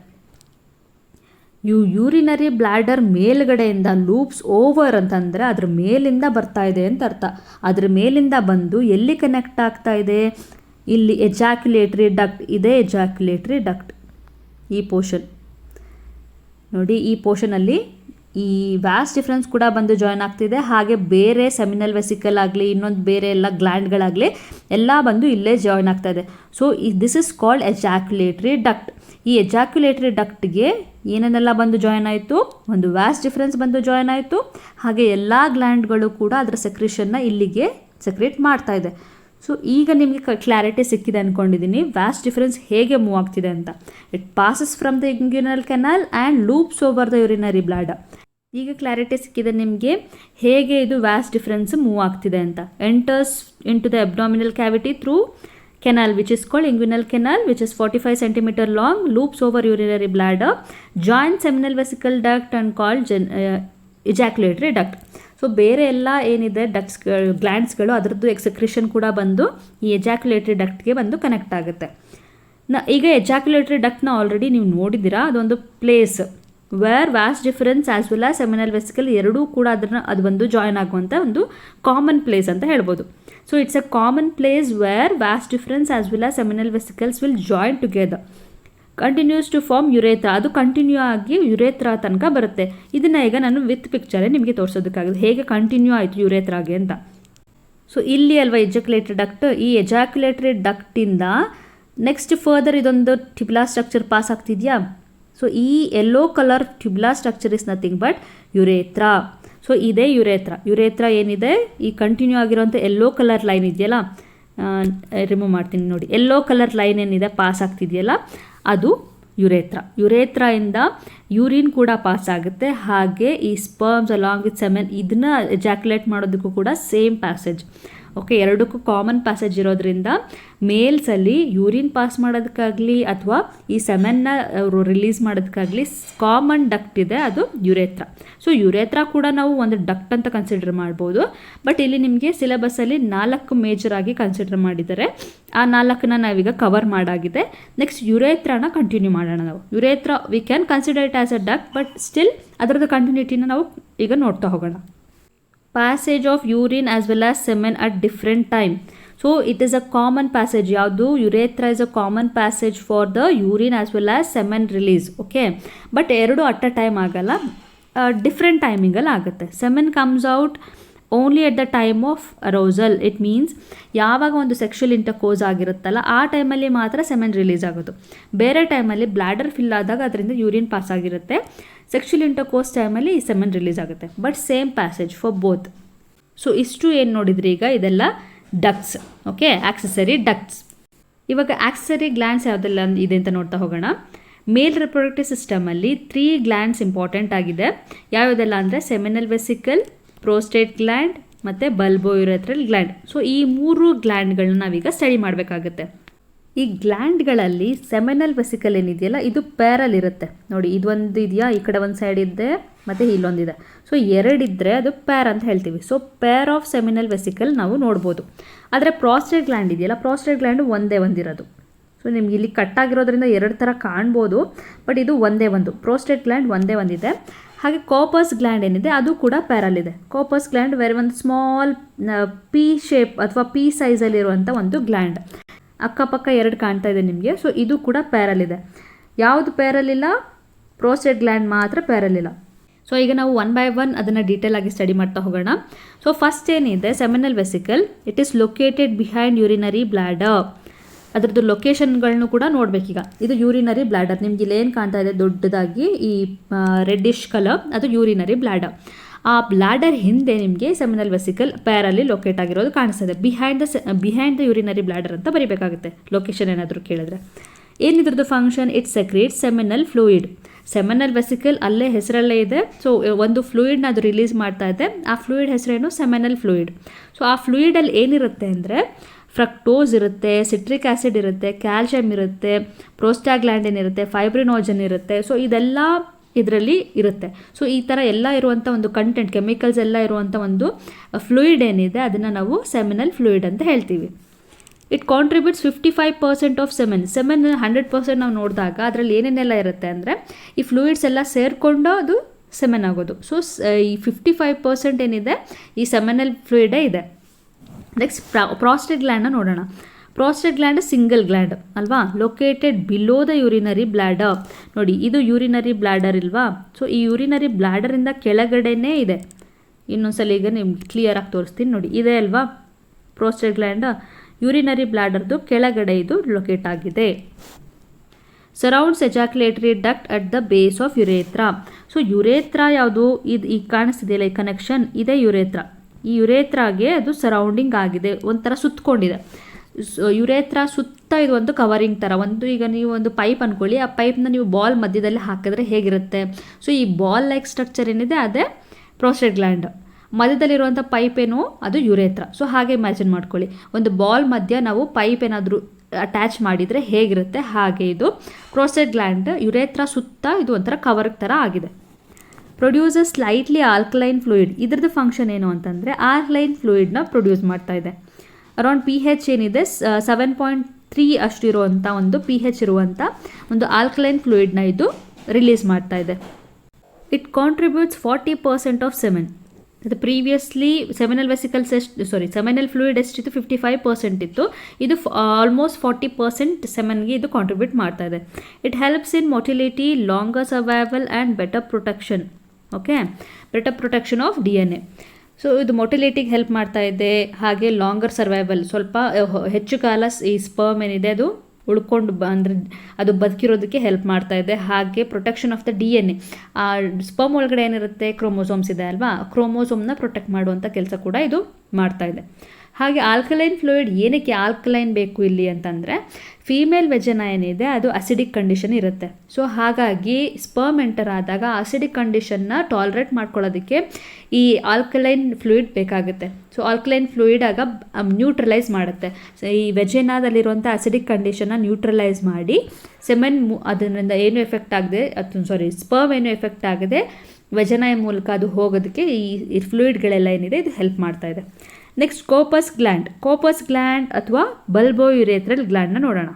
ಇವು ಯೂರಿನರಿ ಬ್ಲ್ಯಾಡರ್ ಮೇಲ್ಗಡೆಯಿಂದ ಲೂಪ್ಸ್ ಓವರ್ ಅಂತಂದರೆ ಅದ್ರ ಮೇಲಿಂದ ಬರ್ತಾ ಇದೆ ಅಂತ ಅರ್ಥ. ಅದ್ರ ಮೇಲಿಂದ ಬಂದು ಎಲ್ಲಿ ಕನೆಕ್ಟ್ ಆಗ್ತಾ ಇದೆ? ಇಲ್ಲಿ ಎಜಾಕ್ಯುಲೇಟ್ರಿ ಡಕ್ಟ್ ಇದೇ ಎಜಾಕ್ಯುಲೇಟ್ರಿ ಡಕ್ಟ್ ಈ ಪೋರ್ಷನ್ ನೋಡಿ ಈ ಪೋರ್ಷನಲ್ಲಿ ಈ ವ್ಯಾಸ್ ಡಿಫ್ರೆನ್ಸ್ ಕೂಡ ಬಂದು ಜಾಯ್ನ್ ಆಗ್ತಿದೆ. ಹಾಗೆ ಬೇರೆ ಸೆಮಿನಲ್ ವೆಸಿಕಲ್ ಆಗಲಿ, ಇನ್ನೊಂದು ಬೇರೆ ಎಲ್ಲ ಗ್ಲ್ಯಾಂಡ್ಗಳಾಗಲಿ ಎಲ್ಲ ಬಂದು ಇಲ್ಲೇ ಜಾಯ್ನ್ ಆಗ್ತಾ ಇದೆ. ಸೊ ಈ this is called ejaculatory duct ಈ ಎಜಾಕ್ಯುಲೇಟ್ರಿ ಡಕ್ಟ್ಗೆ ಏನೇನೆಲ್ಲ ಬಂದು ಜಾಯ್ನ್ ಆಯಿತು? ಒಂದು ವ್ಯಾಸ್ ಡಿಫ್ರೆನ್ಸ್ ಬಂದು ಜಾಯ್ನ್ ಆಯಿತು. ಹಾಗೆ ಎಲ್ಲ ಗ್ಲ್ಯಾಂಡ್ಗಳು ಕೂಡ ಅದರ ಸೆಕ್ರೇಷನ್ನ ಇಲ್ಲಿಗೆ ಸೆಕ್ರೇಟ್ ಮಾಡ್ತಾ ಇದೆ. ಸೊ ಈಗ ನಿಮಗೆ ಕ್ಲಾರಿಟಿ ಸಿಕ್ಕಿದೆ ಅಂದ್ಕೊಂಡಿದ್ದೀನಿ ವ್ಯಾಸ್ ಡಿಫ್ರೆನ್ಸ್ ಹೇಗೆ ಮೂವ್ ಆಗ್ತಿದೆ ಅಂತ. It passes from the inguinal canal and loops over the urinary bladder ಈಗ ಕ್ಲಾರಿಟಿ ಸಿಕ್ಕಿದೆ ನಿಮಗೆ. ಹೇಗೆ ಇದು ವ್ಯಾಸ್ ಡಿಫ್ರೆನ್ಸ್ ಮೂವ್ ಆಗ್ತಿದೆ ಅಂತ. Enters into the abdominal cavity through canal which is called inguinal canal which is forty five centimetre long loops over urinary bladder joint seminal vesicle duct and call Jan ejaculatory duct so ಬೇರೆ ಎಲ್ಲ ಏನಿದೆ ducks ಗ್ಲ್ಯಾಂಡ್ಸ್ಗಳು ಅದರದ್ದು ಎಕ್ಸಕ್ರಿಷನ್ ಕೂಡ ಬಂದು ಈ ejaculatory ಡಕ್ಟ್ಗೆ ಬಂದು connect ಆಗುತ್ತೆ. ನ, ಈಗ ಎಜಾಕ್ಯುಲೇಟ್ರಿ ಡಕ್ಟ್ನ ಆಲ್ರೆಡಿ ನೀವು ನೋಡಿದ್ದೀರಾ? ಅದೊಂದು place where vas deferens as well as seminal vesicle ಎರಡೂ ಕೂಡ ಅದನ್ನು ಅದು ಬಂದು ಜಾಯ್ನ್ ಆಗುವಂಥ ಒಂದು ಕಾಮನ್ ಪ್ಲೇಸ್ ಅಂತ ಹೇಳ್ಬೋದು. So it's a common place where vas deferens as well as seminal vesicles will join together continues to form urethra ಅದು ಕಂಟಿನ್ಯೂ ಆಗಿ ಯುರೇತ್ರ ತನಕ ಬರುತ್ತೆ. ಇದನ್ನು ಈಗ ನಾನು ವಿತ್ ಪಿಕ್ಚರೇ ನಿಮಗೆ ತೋರಿಸೋದಕ್ಕಾಗುತ್ತೆ ಹೇಗೆ ಕಂಟಿನ್ಯೂ ಆಯಿತು ಯುರೇತ್ರಾಗೆ ಅಂತ. ಸೊ ಇಲ್ಲಿ ಅಲ್ವಾ ಎಜಾಕ್ಯುಲೇಟರಿ ಡಕ್ಟ್ ಈ ಎಜಾಕ್ಯುಲೇಟರಿ ಡಕ್ಟಿಂದ ನೆಕ್ಸ್ಟ್ ಫರ್ದರ್ ಇದೊಂದು ಟಿಬ್ಲಾ ಸ್ಟ್ರಕ್ಚರ್ ಪಾಸ್ ಆಗ್ತಿದೆಯಾ? ಸೊ ಈ yellow colour tubular structure is nothing but urethra so ಇದೇ ಯುರೇತ್ರ ಯುರೇತ್ರ ಏನಿದೆ? ಈ ಕಂಟಿನ್ಯೂ ಆಗಿರೋಂಥ ಎಲ್ಲೋ ಕಲರ್ ಲೈನ್ ಇದೆಯಲ್ಲ? ರಿಮೂವ್ ಮಾಡ್ತೀನಿ ನೋಡಿ. ಎಲ್ಲೋ ಕಲರ್ ಲೈನ್ ಏನಿದೆ? ಪಾಸ್ ಆಗ್ತಿದೆಯಲ್ಲ? ಅದು ಯುರೇತ್ರ ಯುರೇತ್ರದಿಂದ ಯೂರಿನ್ ಕೂಡ ಪಾಸ್ ಆಗುತ್ತೆ. ಹಾಗೆ ಈ ಸ್ಪರ್ಮ್ಸ್ ಅಲಾಂಗ್ ವಿತ್ ಸೆಮೆನ್ ಇದನ್ನ ಎಜಾಕ್ಯುಲೇಟ್ ಮಾಡೋದಕ್ಕೂ ಕೂಡ ಸೇಮ್ ಪ್ಯಾಸೇಜ್ ಓಕೆ ಎರಡಕ್ಕೂ ಕಾಮನ್ ಪ್ಯಾಸೇಜ್ ಇರೋದ್ರಿಂದ ಮೇಲ್ಸಲ್ಲಿ ಯೂರಿನ್ ಪಾಸ್ ಮಾಡೋದಕ್ಕಾಗಲಿ ಅಥವಾ ಈ ಸೆಮೆನ್ನ ಅವರು ರಿಲೀಸ್ ಮಾಡೋದಕ್ಕಾಗಲಿ ಕಾಮನ್ ಡಕ್ಟ್ ಇದೆ, ಅದು ಯುರೇತ್ರ ಸೊ ಯುರೇತ್ರ ಕೂಡ ನಾವು ಒಂದು ಡಕ್ಟ್ ಅಂತ ಕನ್ಸಿಡರ್ ಮಾಡ್ಬೋದು. ಬಟ್ ಇಲ್ಲಿ ನಿಮಗೆ ಸಿಲೆಬಸ್ಸಲ್ಲಿ ನಾಲ್ಕು ಮೇಜರ್ ಆಗಿ ಕನ್ಸಿಡರ್ ಮಾಡಿದ್ದಾರೆ ಆ ನಾಲ್ಕನ್ನ ನಾವೀಗ ಕವರ್ ಮಾಡಾಗಿದೆ. ನೆಕ್ಸ್ಟ್ ಯುರೇತ್ರನ ಕಂಟಿನ್ಯೂ ಮಾಡೋಣ ನಾವು. Urethra we can consider it as a duct but still ಅದರದ್ದು ಕಂಟಿನ್ಯೂಟಿನ ನಾವು ಈಗ ನೋಡ್ತಾ ಹೋಗೋಣ. Passage of urine as well as semen at different time so it is a common passage ಯಾವುದು urethra is a common passage for the urine as well as semen release okay but ಎರಡು at a time ಆಗಲ್ಲ different ಟೈಮಿಂಗಲ್ಲಿ ಆಗುತ್ತೆ semen comes out only at the time of arousal it means ಯಾವಾಗ ಒಂದು sexual intercourse ಆಗಿರುತ್ತಲ್ಲ ಆ ಟೈಮಲ್ಲಿ ಮಾತ್ರ semen release ಆಗೋದು ಬೇರೆ ಟೈಮಲ್ಲಿ ಬ್ಲ್ಯಾಡರ್ ಫಿಲ್ ಆದಾಗ ಅದರಿಂದ ಯೂರಿನ್ ಪಾಸ್ ಆಗಿರುತ್ತೆ ಸೆಕ್ಷುವಲ್ ಇಂಟರ್ಕೋರ್ಸ್ ಟೈಮಲ್ಲಿ ಈ ಸೆಮೆನ್ ರಿಲೀಸ್ ಆಗುತ್ತೆ. But same passage for both so ಇಷ್ಟು ಏನು ನೋಡಿದ್ರಿ ಈಗ? ಇದೆಲ್ಲ ಡಕ್ಸ್ ಓಕೆ ಆಕ್ಸೆಸರಿ ಡಕ್ಸ್ ಇವಾಗ ಆಕ್ಸೆಸರಿ ಗ್ಲ್ಯಾಂಡ್ಸ್ ಯಾವುದೆಲ್ಲ ಇದೆ ಅಂತ ನೋಡ್ತಾ ಹೋಗೋಣ. ಮೇಲ್ ರಿಪ್ರೊಡಕ್ಟಿವ್ ಸಿಸ್ಟಮಲ್ಲಿ ತ್ರೀ ಗ್ಲ್ಯಾಂಡ್ಸ್ ಇಂಪಾರ್ಟೆಂಟ್ ಆಗಿದೆ. ಯಾವುದೆಲ್ಲ ಅಂದರೆ ಸೆಮಿನಲ್ ವೆಸಿಕಲ್ ಪ್ರೋಸ್ಟೇಟ್ ಗ್ಲ್ಯಾಂಡ್ ಮತ್ತು ಬಲ್ಬೋ ಯುರೆಥ್ರಲ್ ಗ್ಲ್ಯಾಂಡ್ ಸೊ ಈ ಮೂರು ಗ್ಲ್ಯಾಂಡ್ಗಳನ್ನ ನಾವೀಗ ಸ್ಟಡಿ ಮಾಡಬೇಕಾಗುತ್ತೆ. ಈ ಗ್ಲ್ಯಾಂಡ್ಗಳಲ್ಲಿ ಸೆಮೆನಲ್ ವೆಸಿಕಲ್ ಏನಿದೆಯಲ್ಲ, ಇದು ಪ್ಯಾರಲ್ ಇರುತ್ತೆ. ನೋಡಿ, ಇದೊಂದು ಇದೆಯಾ, ಈ ಕಡೆ ಒಂದು ಸೈಡ್ ಇದೆ, ಮತ್ತು ಇಲ್ಲೊಂದಿದೆ ಸೊ ಎರಡಿದ್ದರೆ ಅದು ಪ್ಯಾರ್ ಅಂತ ಹೇಳ್ತೀವಿ. So pair of seminal vesicle ನಾವು ನೋಡ್ಬೋದು. ಆದರೆ ಪ್ರಾಸ್ಟೇಟ್ ಗ್ಲ್ಯಾಂಡ್ ಇದೆಯಲ್ಲ ಪ್ರಾಸ್ಟೇಟ್ ಗ್ಲ್ಯಾಂಡ್ ಒಂದೇ ಒಂದಿರೋದು. ಸೊ ನಿಮ್ಗೆ ಇಲ್ಲಿ ಕಟ್ಟಾಗಿರೋದ್ರಿಂದ ಎರಡು ಥರ ಕಾಣ್ಬೋದು ಬಟ್ ಇದು ಒಂದೇ ಒಂದು. ಪ್ರೋಸ್ಟೇಟ್ ಗ್ಲ್ಯಾಂಡ್ ಒಂದೇ ಒಂದಿದೆ. ಹಾಗೆ ಕೋಪಸ್ ಗ್ಲ್ಯಾಂಡ್ ಏನಿದೆ, ಅದು ಕೂಡ ಪ್ಯಾರಲ್ ಇದೆ. ಕಾಪಸ್ ಗ್ಲ್ಯಾಂಡ್ ವೆರಿ ಒಂದು ಸ್ಮಾಲ್ ಪಿ ಶೇಪ್ ಅಥವಾ ಪಿ ಸೈಜಲ್ಲಿರುವಂಥ ಒಂದು ಗ್ಲ್ಯಾಂಡ್ ಅಕ್ಕಪಕ್ಕ ಎರಡು ಕಾಣ್ತಾ ಇದೆ ನಿಮಗೆ. ಸೊ ಇದು ಕೂಡ ಪ್ಯಾರಲ್ ಇದೆ. ಯಾವುದು ಪ್ಯಾರಲಿಲ್ಲ ಪ್ರೋಸ್ಟೇಟ್ ಗ್ಲ್ಯಾಂಡ್ ಮಾತ್ರ ಪ್ಯಾರಲಿಲ್ಲ ಸೊ ಈಗ ನಾವು ಒನ್ ಬೈ ಒನ್ ಅದನ್ನು ಡೀಟೇಲ್ ಆಗಿ ಸ್ಟಡಿ ಮಾಡ್ತಾ ಹೋಗೋಣ. ಸೊ ಫಸ್ಟ್ ಏನಿದೆ? Seminal vesicle it is located behind urinary bladder ಅದರದ್ದು ಲೊಕೇಶನ್ಗಳನ್ನು ಕೂಡ ನೋಡಬೇಕೀಗ. ಇದು ಯೂರಿನರಿ ಬ್ಲ್ಯಾಡರ್ ನಿಮ್ಗೆ ಇಲ್ಲೇನು ಕಾಣ್ತಾ ಇದೆ? ದೊಡ್ಡದಾಗಿ ಈ ರೆಡ್ಡಿಶ್ ಕಲರ್ ಅದು ಯೂರಿನರಿ ಬ್ಲಾಡರ್ ಆ ಬ್ಲಾಡರ್ ಹಿಂದೆ ನಿಮಗೆ ಸೆಮಿನಲ್ ವೆಸಿಕಲ್ ಪ್ಯಾರಲ್ಲಿ ಲೊಕೇಟ್ ಆಗಿರೋದು ಕಾಣಿಸ್ತದೆ behind the behind the urinary bladder ಅಂತ ಬರಿಬೇಕಾಗುತ್ತೆ. ಲೊಕೇಶನ್ ಏನಾದರೂ ಕೇಳಿದ್ರೆ. ಏನಿದ್ರದ್ದು function it secrete seminal fluid seminal vesicle ಅಲ್ಲೇ ಹೆಸರಲ್ಲೇ ಇದೆ. ಸೊ ಒಂದು ಫ್ಲೂಯಿಡ್ನ ಅದು ರಿಲೀಸ್ ಮಾಡ್ತಾ ಇದೆ. ಆ ಫ್ಲೂಯಿಡ್ ಹೆಸರೇನು? ಸೆಮಿನಲ್ ಫ್ಲೂಯಿಡ್ ಸೊ ಆ ಫ್ಲೂಯಿಡಲ್ಲಿ ಏನಿರುತ್ತೆ ಅಂದರೆ ಫ್ರಕ್ಟೋಸ್ ಇರುತ್ತೆ ಸಿಟ್ರಿಕ್ ಆ್ಯಸಿಡ್ ಇರುತ್ತೆ ಕ್ಯಾಲ್ಶಿಯಮ್ ಇರುತ್ತೆ ಪ್ರೋಸ್ಟಾಗ್ಲ್ಯಾಂಡಿನ್ ಇರುತ್ತೆ ಫೈಬ್ರಿನೋಜನ್ ಇರುತ್ತೆ. ಸೊ ಇದೆಲ್ಲ ಇದರಲ್ಲಿ ಇರುತ್ತೆ. ಸೊ ಈ ಥರ ಎಲ್ಲ ಇರುವಂಥ ಒಂದು ಕಂಟೆಂಟ್ ಕೆಮಿಕಲ್ಸ್ ಎಲ್ಲ ಇರುವಂಥ ಒಂದು ಫ್ಲೂಯಿಡ್ ಏನಿದೆ, ಅದನ್ನು ನಾವು ಸೆಮಿನಲ್ ಫ್ಲೂಯಿಡ್ ಅಂತ ಹೇಳ್ತೀವಿ. It contributes fifty five percent of semen semen hundred percent ನಾವು ನೋಡಿದಾಗ ಅದರಲ್ಲಿ ಏನೇನೆಲ್ಲ ಇರುತ್ತೆ ಅಂದರೆ, ಈ ಫ್ಲೂಯಿಡ್ಸ್ ಎಲ್ಲ ಸೇರಿಕೊಂಡು ಅದು ಸೆಮೆನ್ ಆಗೋದು. ಸೊ ಈ ಫಿಫ್ಟಿ ಫೈವ್ ಪರ್ಸೆಂಟ್ ಏನಿದೆ, ಈ ಸೆಮೆನಲ್ ಫ್ಲೂಯಿಡೇ ಇದೆ. ನೆಕ್ಸ್ಟ್ ಪ್ರಾ ಪ್ರಾಸ್ಟೇಟ್ ಗ್ಲ್ಯಾಂಡ್ನ ನೋಡೋಣ. ಪ್ರಾಸ್ಟೇಟ್ ಗ್ಲ್ಯಾಂಡ್ ಸಿಂಗಲ್ ಗ್ಲ್ಯಾಂಡ್ ಅಲ್ವಾ? Located below the urinary bladder ನೋಡಿ, ಇದು ಯೂರಿನರಿ ಬ್ಲ್ಯಾಡರ್ ಇಲ್ವಾ? ಸೊ ಈ ಯೂರಿನರಿ ಬ್ಲ್ಯಾಡರಿಂದ ಕೆಳಗಡೆನೇ ಇದೆ. ಇನ್ನೊಂದ್ಸಲ ಈಗ ನಿಮ್ಗೆ ಕ್ಲಿಯರಾಗಿ ತೋರಿಸ್ತೀನಿ. ನೋಡಿ, ಇದೆ ಅಲ್ವಾ? ಪ್ರೋಸ್ಟೇಟ್ ಗ್ಲ್ಯಾಂಡ್ ಯೂರಿನರಿ ಬ್ಲ್ಯಾಡರ್ದು ಕೆಳಗಡೆ ಇದು ಲೊಕೇಟ್ ಆಗಿದೆ. Surrounds ejaculatory duct at the base of urethra so urethra ಯಾವುದು? ಇದು ಈಗ ಕಾಣಿಸ್ತಿದೆಯಲ್ಲ, ಈ ಕನೆಕ್ಷನ್ ಇದೇ ಯುರೇತ್ರ ಈ ಯುರೇತ್ರಾಗೆ ಅದು ಸರೌಂಡಿಂಗ್ ಆಗಿದೆ. ಒಂಥರ ಸುತ್ತಕೊಂಡಿದೆ ಯುರೇತ್ರ ಸುತ್ತ ಇದು ಒಂದು ಕವರಿಂಗ್ ಥರ ಒಂದು ಈಗ ನೀವು ಒಂದು ಪೈಪ್ ಅಂದ್ಕೊಳ್ಳಿ ಆ ಪೈಪ್ನ ನೀವು ಬಾಲ್ ಮಧ್ಯದಲ್ಲಿ ಹಾಕಿದ್ರೆ ಹೇಗಿರುತ್ತೆ? ಸೊ ಈ ಬಾಲ್ ಲೈಕ್ ಸ್ಟ್ರಕ್ಚರ್ ಏನಿದೆ, ಅದೇ ಪ್ರೋಸ್ಟೇಟ್ ಗ್ಲ್ಯಾಂಡ್ ಮಧ್ಯದಲ್ಲಿರುವಂಥ ಪೈಪ್ ಏನು? ಅದು ಯುರೇತ್ರ ಸೊ ಹಾಗೆ ಇಮ್ಯಾಜಿನ್ ಮಾಡ್ಕೊಳ್ಳಿ. ಒಂದು ಬಾಲ್ ಮಧ್ಯ ನಾವು ಪೈಪ್ ಏನಾದರೂ ಅಟ್ಯಾಚ್ ಮಾಡಿದರೆ ಹೇಗಿರುತ್ತೆ? ಹಾಗೆ ಇದು ಪ್ರೋಸ್ಟೇಟ್ ಗ್ಲ್ಯಾಂಡ್ ಯುರೇತ್ರ ಸುತ್ತ ಇದು ಒಂಥರ ಕವರ್ ಥರ ಆಗಿದೆ. ಪ್ರೊಡ್ಯೂಸರ್ ಸ್ಲೈಟ್ಲಿ ಆಲ್ಕಲೈನ್ ಫ್ಲೂಯಿಡ್ ಇದ್ರದ್ದು ಫಂಕ್ಷನ್ ಏನು ಅಂತಂದರೆ ಆಲ್ಕಲೈನ್ ಫ್ಲೂಯಿಡ್ನ ಪ್ರೊಡ್ಯೂಸ್ ಮಾಡ್ತಾ ಇದೆ. ಅರೌಂಡ್ ಪಿ ಹೆಚ್ ಏನಿದೆ ಸೆವೆನ್ ಪಾಯಿಂಟ್ ತ್ರೀ ಅಷ್ಟಿರುವಂಥ ಒಂದು ಪಿ ಹೆಚ್ ಇರುವಂಥ ಒಂದು ಆಲ್ಕಲೈನ್ ಫ್ಲೂಯಿಡ್ನ ಇದು ರಿಲೀಸ್ ಮಾಡ್ತಾ ಇದೆ. It contributes forty percent of semen ಅದು ಪ್ರೀವಿಯಸ್ಲಿ ಸೆಮಿನಲ್ ವೆಸಿಕಲ್ಸ್ ಎಷ್ಟು ಸಾರಿ ಸೆಮಿನಲ್ ಫ್ಲೂಯಿಡ್ ಎಷ್ಟಿತ್ತು? ಫಿಫ್ಟಿ ಫೈವ್ ಪರ್ಸೆಂಟ್ ಇತ್ತು. ಇದು ಆಲ್ಮೋಸ್ಟ್ ಫಾರ್ಟಿ ಪರ್ಸೆಂಟ್ ಸೆಮೆನ್ಗೆ ಇದು ಕಾಂಟ್ರಿಬ್ಯೂಟ್ ಮಾಡ್ತಾ ಇದೆ. It helps in motility longer survival and better protection okay better protection of D N A so ಇದು ಮೊಟಿಲಿಟಿಗೆ ಹೆಲ್ಪ್ ಮಾಡ್ತಾ ಇದೆ. ಹಾಗೆ ಲಾಂಗರ್ ಸರ್ವೈವಲ್ ಸ್ವಲ್ಪ ಹೆಚ್ಚು ಕಾಲ ಈ ಸ್ಪರ್ಮ್ ಏನಿದೆ, ಅದು ಉಳ್ಕೊಂಡು ಬ, ಅಂದರೆ ಅದು ಬದುಕಿರೋದಕ್ಕೆ ಹೆಲ್ಪ್ ಮಾಡ್ತಾ ಇದೆ. ಹಾಗೆ protection of the D N A ಆ ಸ್ಪರ್ಮ್ ಒಳಗಡೆ ಏನಿರುತ್ತೆ ಕ್ರೋಮೋಸೋಮ್ಸ್ ಇದೆ ಅಲ್ವಾ? ಕ್ರೋಮೋಸೋಮ್ನ ಪ್ರೊಟೆಕ್ಟ್ ಮಾಡುವಂಥ ಕೆಲಸ ಕೂಡ ಇದು ಮಾಡ್ತಾ ಇದೆ. ಹಾಗೆ ಆಲ್ಕಲೈನ್ ಫ್ಲೂಯಿಡ್ ಏನಕ್ಕೆ ಆಲ್ಕಲೈನ್ ಬೇಕು ಇಲ್ಲಿ ಅಂತಂದರೆ ಫೀಮೇಲ್ ವೆಜನ ಏನಿದೆ, ಅದು ಅಸಿಡಿಕ್ ಕಂಡೀಷನ್ ಇರುತ್ತೆ. ಸೊ ಹಾಗಾಗಿ ಸ್ಪರ್ಮ್ ಎಂಟರ್ ಆದಾಗ ಅಸಿಡಿಕ್ ಕಂಡೀಷನ್ನ ಟಾಲ್ರೇಟ್ ಮಾಡ್ಕೊಳ್ಳೋದಕ್ಕೆ ಈ ಆಲ್ಕಲೈನ್ ಫ್ಲೂಯಿಡ್ ಬೇಕಾಗುತ್ತೆ. ಸೊ ಆಲ್ಕಲೈನ್ ಫ್ಲೂಯಿಡ್ ಆಗ ನ್ಯೂಟ್ರಲೈಸ್ ಮಾಡುತ್ತೆ. ಸೊ ಈ ವೆಜೆನಾದಲ್ಲಿರುವಂಥ ಅಸಿಡಿಕ್ ಕಂಡೀಷನ್ನ ನ್ಯೂಟ್ರಲೈಸ್ ಮಾಡಿ ಸೆಮೆನ್ ಅದರಿಂದ ಏನು ಎಫೆಕ್ಟ್ ಆಗದೆ, ಅದು ಸಾರಿ ಸ್ಪರ್ಮ್ ಏನು ಎಫೆಕ್ಟ್ ಆಗದೆ ವೆಜನಾಯ ಮೂಲಕ ಅದು ಹೋಗೋದಕ್ಕೆ ಈ ಫ್ಲೂಯಿಡ್ಗಳೆಲ್ಲ ಏನಿದೆ, ಇದು ಹೆಲ್ಪ್ ಮಾಡ್ತಾ ಇದೆ. Next Cowper's gland Cowper's gland ಅಥವಾ ಬಲ್ಬೋ ಯುರೇಥ್ರಲ್ ಗ್ಲ್ಯಾಂಡ್ನ ನೋಡೋಣ.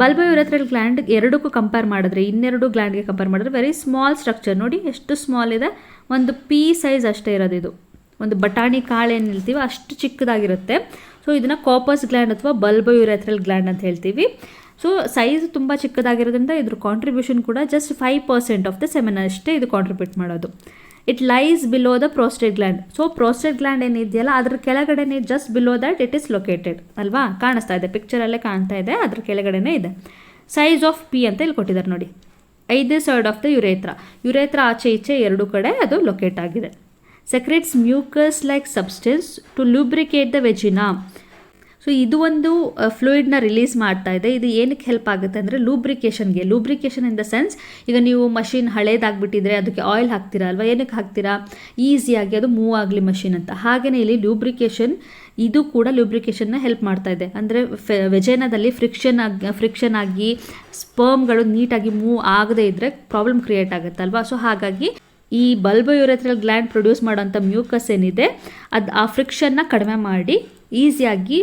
ಬಲ್ಬೋ ಯುರೇಥ್ರಲ್ ಗ್ಲ್ಯಾಂಡ್ ಎರಡಕ್ಕೂ ಕಂಪೇರ್ ಮಾಡಿದ್ರೆ, ಇನ್ನೆರಡು ಗ್ಲ್ಯಾಂಡ್ಗೆ ಕಂಪೇರ್ ಮಾಡಿದ್ರೆ ವೆರಿ ಸ್ಮಾಲ್ ಸ್ಟ್ರಕ್ಚರ್ ನೋಡಿ, ಎಷ್ಟು ಸ್ಮಾಲ್ ಇದೆ. ಒಂದು ಪೀ ಸೈಜ್ ಅಷ್ಟೇ ಇರೋದು ಇದು. ಒಂದು ಬಟಾಣಿ ಕಾಳು ಏನು ಹೇಳ್ತೀವಿ ಅಷ್ಟು ಚಿಕ್ಕದಾಗಿರುತ್ತೆ. ಸೊ ಇದನ್ನು ಕಾಪಸ್ ಗ್ಲ್ಯಾಂಡ್ ಅಥವಾ ಬಲ್ಬೋ ಯುರೇಥ್ರಲ್ ಗ್ಲ್ಯಾಂಡ್ ಅಂತ ಹೇಳ್ತೀವಿ. ಸೊ ಸೈಜ್ ತುಂಬ ಚಿಕ್ಕದಾಗಿರೋದ್ರಿಂದ ಇದ್ರ ಕಾಂಟ್ರಿಬ್ಯೂಷನ್ ಕೂಡ just five percent of the semen ಅಷ್ಟೇ ಇದು ಕಾಂಟ್ರಿಬ್ಯೂಟ್ ಮಾಡೋದು. It lies below the prostate gland so prostate gland ಏನಿದೆಯಲ್ಲ, ಅದ್ರ ಕೆಳಗಡೆನೆ just below that it is located ಅಲ್ವಾ? ಕಾಣಿಸ್ತಾ ಇದೆ. ಪಿಕ್ಚರಲ್ಲೇ ಕಾಣ್ತಾ ಇದೆ, ಅದ್ರ ಕೆಳಗಡೆನೇ ಇದೆ. ಸೈಜ್ ಆಫ್ ಪಿ ಅಂತ ಇಲ್ಲಿ ಕೊಟ್ಟಿದ್ದಾರೆ ನೋಡಿ. Either side of the urethra urethra ಆಚೆ ಈಚೆ ಎರಡು ಕಡೆ ಅದು ಲೊಕೇಟ್ ಆಗಿದೆ. Secretes mucus like substance to lubricate the vagina so ಇದು ಒಂದು ಫ್ಲೂಯಿಡ್ನ ರಿಲೀಸ್ ಮಾಡ್ತಾ ಇದೆ. ಇದು ಏನಕ್ಕೆ ಹೆಲ್ಪ್ ಆಗುತ್ತೆ ಅಂದರೆ ಲೂಬ್ರಿಕೇಶನ್ಗೆ ಲೂಬ್ರಿಕೇಶನ್ ಇನ್ ದ ಸೆನ್ಸ್ ಈಗ ನೀವು ಮಷಿನ್ ಹಳೇದಾಗ್ಬಿಟ್ಟಿದ್ರೆ ಅದಕ್ಕೆ ಆಯಿಲ್ ಹಾಕ್ತೀರಾ ಅಲ್ವಾ? ಏನಕ್ಕೆ ಹಾಕ್ತೀರಾ? ಈಸಿಯಾಗಿ ಅದು ಮೂವ್ ಆಗಲಿ ಮಷಿನ್ ಅಂತ. ಹಾಗೆಯೇ ಇಲ್ಲಿ ಲೂಬ್ರಿಕೇಶನ್ ಇದು ಕೂಡ ಲೂಬ್ರಿಕೇಷನ್ನ ಹೆಲ್ಪ್ ಮಾಡ್ತಾ ಇದೆ. ಅಂದರೆ ಫೆ ಫ್ರಿಕ್ಷನ್ ಆಗಿ ಫ್ರಿಕ್ಷನ್ ಆಗಿ ಸ್ಪರ್ಮ್ಗಳು ನೀಟಾಗಿ ಮೂವ್ ಆಗದೇ ಇದ್ದರೆ ಪ್ರಾಬ್ಲಮ್ ಕ್ರಿಯೇಟ್ ಆಗುತ್ತೆ ಅಲ್ವಾ? ಸೊ ಹಾಗಾಗಿ ಈ ಬಲ್ಬ ಯುರೆಥ್ರಲ್ ಗ್ಲ್ಯಾಂಡ್ ಪ್ರೊಡ್ಯೂಸ್ ಮಾಡೋಂಥ ಮ್ಯೂಕಸ್ ಏನಿದೆ, ಅದು ಆ ಫ್ರಿಕ್ಷನ್ನ ಕಡಿಮೆ ಮಾಡಿ ಈಸಿಯಾಗಿ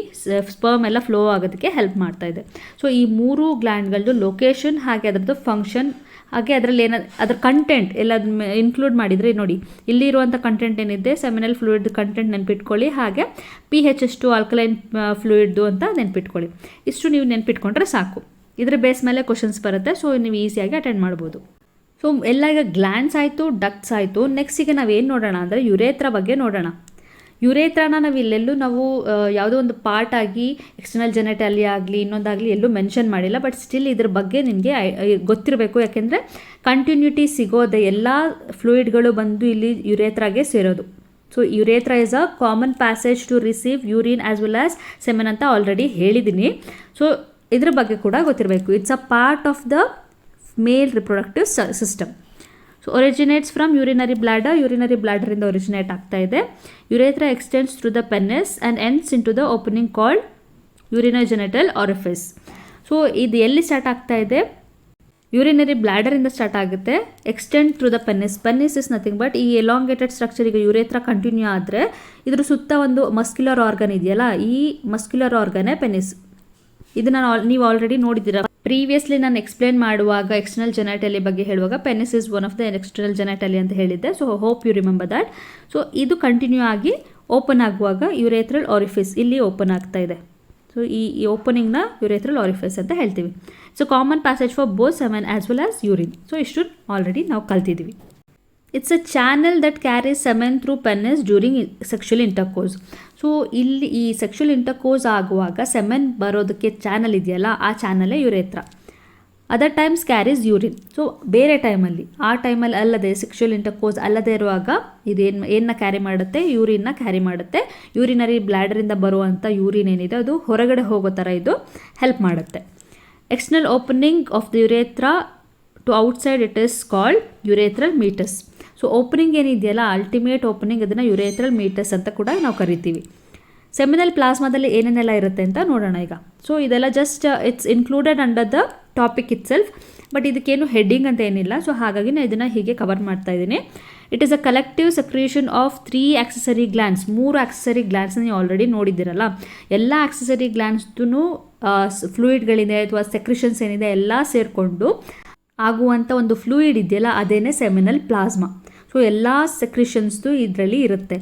ಸ್ಪರ್ಮ್ ಎಲ್ಲ ಫ್ಲೋ ಆಗೋದಕ್ಕೆ ಹೆಲ್ಪ್ ಮಾಡ್ತಾ ಇದೆ. ಸೊ ಈ ಮೂರು ಗ್ಲ್ಯಾಂಡ್ಗಳದ್ದು ಲೊಕೇಶನ್ ಹಾಗೆ ಅದರದ್ದು ಫಂಕ್ಷನ್ ಹಾಗೆ ಅದರಲ್ಲಿ ಏನ ಅದರ ಕಂಟೆಂಟ್ ಎಲ್ಲ ಇನ್ಕ್ಲೂಡ್ ಮಾಡಿದರೆ ನೋಡಿ ಇಲ್ಲಿರುವಂಥ ಕಂಟೆಂಟ್ ಏನಿದೆ ಸೆಮಿನಲ್ ಫ್ಲೂಯಿಡ್ ಕಂಟೆಂಟ್ ನೆನ್ಪಿಟ್ಕೊಳ್ಳಿ, ಹಾಗೆ ಪಿ ಹೆಚ್ ಎಷ್ಟು ಆಲ್ಕಲೈನ್ ಫ್ಲೂಯಿಡ್ದು ಅಂತ ನೆನ್ಪಿಟ್ಕೊಳ್ಳಿ. ಇಷ್ಟು ನೀವು ನೆನ್ಪಿಟ್ಕೊಂಡ್ರೆ ಸಾಕು. ಇದರ ಬೇಸ್ ಮೇಲೆ ಕ್ವಶನ್ಸ್ ಬರುತ್ತೆ ಸೊ ನೀವು ಈಸಿಯಾಗಿ ಅಟೆಂಡ್ ಮಾಡ್ಬೋದು. ಸೊ ಎಲ್ಲ ಈಗ ಗ್ಲ್ಯಾಂಡ್ಸ್ ಆಯಿತು ಡಕ್ಟ್ಸ್ ಆಯಿತು. ನೆಕ್ಸ್ಟ್ ಈಗ ನಾವೇನು ನೋಡೋಣ ಅಂದರೆ ಯುರೇತ್ರ ಬಗ್ಗೆ ನೋಡೋಣ. ಯುರೇತ್ರನ ನಾವು ಇಲ್ಲೆಲ್ಲೂ ನಾವು ಯಾವುದೋ ಒಂದು ಪಾರ್ಟ್ ಆಗಿ ಎಕ್ಸ್ಟರ್ನಲ್ ಜೆನೆಟಲಿ ಆಗಲಿ, ಇನ್ನೊಂದಾಗಲಿ ಎಲ್ಲೂ ಮೆನ್ಷನ್ ಮಾಡಿಲ್ಲ. ಬಟ್ ಸ್ಟಿಲ್ ಇದ್ರ ಬಗ್ಗೆ ನಿಮಗೆ ಗೊತ್ತಿರಬೇಕು. ಯಾಕೆಂದರೆ ಕಂಟಿನ್ಯೂಟಿ ಸಿಗೋದೆ ಎಲ್ಲ ಫ್ಲೂಯಿಡ್ಗಳು ಬಂದು ಇಲ್ಲಿ ಯುರೇತ್ರಾಗೆ ಸೇರೋದು. So urethra is a common passage to receive urine as well as semen ಅಂತ ಆಲ್ರೆಡಿ ಹೇಳಿದ್ದೀನಿ ಸೊ ಇದ್ರ ಬಗ್ಗೆ ಕೂಡ ಗೊತ್ತಿರಬೇಕು. It's a part of the male reproductive system so originates from urinary bladder urinary ಬ್ಲಾಡರಿಂದ originate ಆಗ್ತಾ ಇದೆ. Urethra extends through the penis and ends into the opening called urinogenital orifice so ಇದು ಎಲ್ಲಿ start ಆಗ್ತಾ ಇದೆ? ಯೂರಿನರಿ ಬ್ಲ್ಯಾಡರಿಂದ start ಆಗುತ್ತೆ. Extend through the penis penis is nothing but ಈ elongated structure ಈಗ ಯುರೇತ್ರ ಕಂಟಿನ್ಯೂ ಆದರೆ ಇದ್ರ ಸುತ್ತ ಒಂದು ಮಸ್ಕ್ಯುಲರ್ ಆರ್ಗನ್ ಇದೆಯಲ್ಲ? ಈ ಮಸ್ಕ್ಯುಲರ್ ಆರ್ಗನೇ ಪೆನ್ನಿಸ್ ಇದನ್ನ ನೀವು ಆಲ್ರೆಡಿ ನೋಡಿದ್ದೀರಾ? ಪ್ರೀವಿಯಸ್ಲಿ ನಾನು ಎಕ್ಸ್ಪ್ಲೇನ್ ಮಾಡುವಾಗ ಎಕ್ಸ್ಟರ್ನಲ್ ಜೆನಾಟಲಿ ಬಗ್ಗೆ ಹೇಳುವಾಗ penis is one of the external genitalia ಅಂತ ಹೇಳಿದ್ದೆ. So hope you remember that so ಇದು ಕಂಟಿನ್ಯೂ ಆಗಿ ಓಪನ್ ಆಗುವಾಗ ಯುರೇಥ್ರಲ್ ಆರಿಫಿಸ್ ಇಲ್ಲಿ ಓಪನ್ ಆಗ್ತಾ ಇದೆ. ಸೊ ಈ ಈ ಓಪನಿಂಗ್ನ ಯುರೇಥ್ರಲ್ ಆರಿಫಿಸ್ ಅಂತ ಹೇಳ್ತೀವಿ. So common passage for both semen as well as urine so ಇಷ್ಟು ಆಲ್ರೆಡಿ ನಾವು ಕಲ್ತಿದ್ದೀವಿ. It's a channel that carries semen through penis during sexual intercourse so ಇಲ್ಲಿ ಈ ಸೆಕ್ಷುಲ್ ಇಂಟರ್ಕೋಸ್ ಆಗುವಾಗ ಸೆಮೆನ್ ಬರೋದಕ್ಕೆ ಚಾನಲ್ ಇದೆಯಲ್ಲ, ಆ ಚಾನಲೇ urethra. Other times carries urine so ಬೇರೆ ಟೈಮಲ್ಲಿ ಆ ಟೈಮಲ್ಲಿ ಅಲ್ಲದೆ ಸೆಕ್ಷುಯಲ್ ಇಂಟರ್ಕೋಸ್ ಅಲ್ಲದೆ ಇರುವಾಗ ಇದೇನು ಏನನ್ನ ಕ್ಯಾರಿ ಮಾಡುತ್ತೆ? ಯೂರಿನ್ನ ಕ್ಯಾರಿ ಮಾಡುತ್ತೆ. ಯೂರಿನರಿ ಬ್ಲ್ಯಾಡರಿಂದ ಬರುವಂಥ ಯೂರಿನ್ ಏನಿದೆ, ಅದು ಹೊರಗಡೆ ಹೋಗೋ ಥರ ಇದು ಹೆಲ್ಪ್ ಮಾಡುತ್ತೆ. External opening of the urethra to outside it is called urethral meatus so opening ಏನಿದೆಯಲ್ಲ ಅಲ್ಟಿಮೇಟ್ ಓಪನಿಂಗ್ ಅದನ್ನು ಯುರೇಥ್ರಲ್ ಮೀಟರ್ಸ್ ಅಂತ ಕೂಡ ನಾವು ಕರಿತೀವಿ. ಸೆಮಿನಲ್ ಪ್ಲಾಸ್ಮಾದಲ್ಲಿ ಏನೇನೆಲ್ಲ ಇರುತ್ತೆ ಅಂತ ನೋಡೋಣ ಈಗ. ಸೊ ಇದೆಲ್ಲ just it's included under the topic itself but ಇದಕ್ಕೇನು ಹೆಡ್ಡಿಂಗ್ ಅಂತ ಏನಿಲ್ಲ. ಸೊ ಹಾಗಾಗಿ ನಾನು ಇದನ್ನು ಹೀಗೆ ಕವರ್ ಮಾಡ್ತಾ ಇದ್ದೀನಿ. It is a collective secretion of three accessory glands ಮೂರು ಆಕ್ಸೆಸರಿ ಗ್ಲ್ಯಾಂಡ್ಸ್ ನೀವು ಆಲ್ರೆಡಿ ನೋಡಿದ್ದೀರಲ್ಲ. ಎಲ್ಲ ಆಕ್ಸೆಸರಿ ಗ್ಲ್ಯಾನ್ಸ್ದು ಫ್ಲೂಯಿಡ್ಗಳಿದೆ ಅಥವಾ ಸೆಕ್ರಿಷನ್ಸ್ ಏನಿದೆ ಎಲ್ಲ ಸೇರಿಕೊಂಡು ಆಗುವಂಥ ಒಂದು ಫ್ಲೂಯಿಡ್ ಇದೆಯಲ್ಲ, ಅದೇನೇ ಸೆಮಿನಲ್ ಪ್ಲಾಸ್ಮಾ ಸೊ ಎಲ್ಲ ಸೆಕ್ರಿಷನ್ಸ್ದು ಇದರಲ್ಲಿ ಇರುತ್ತೆ.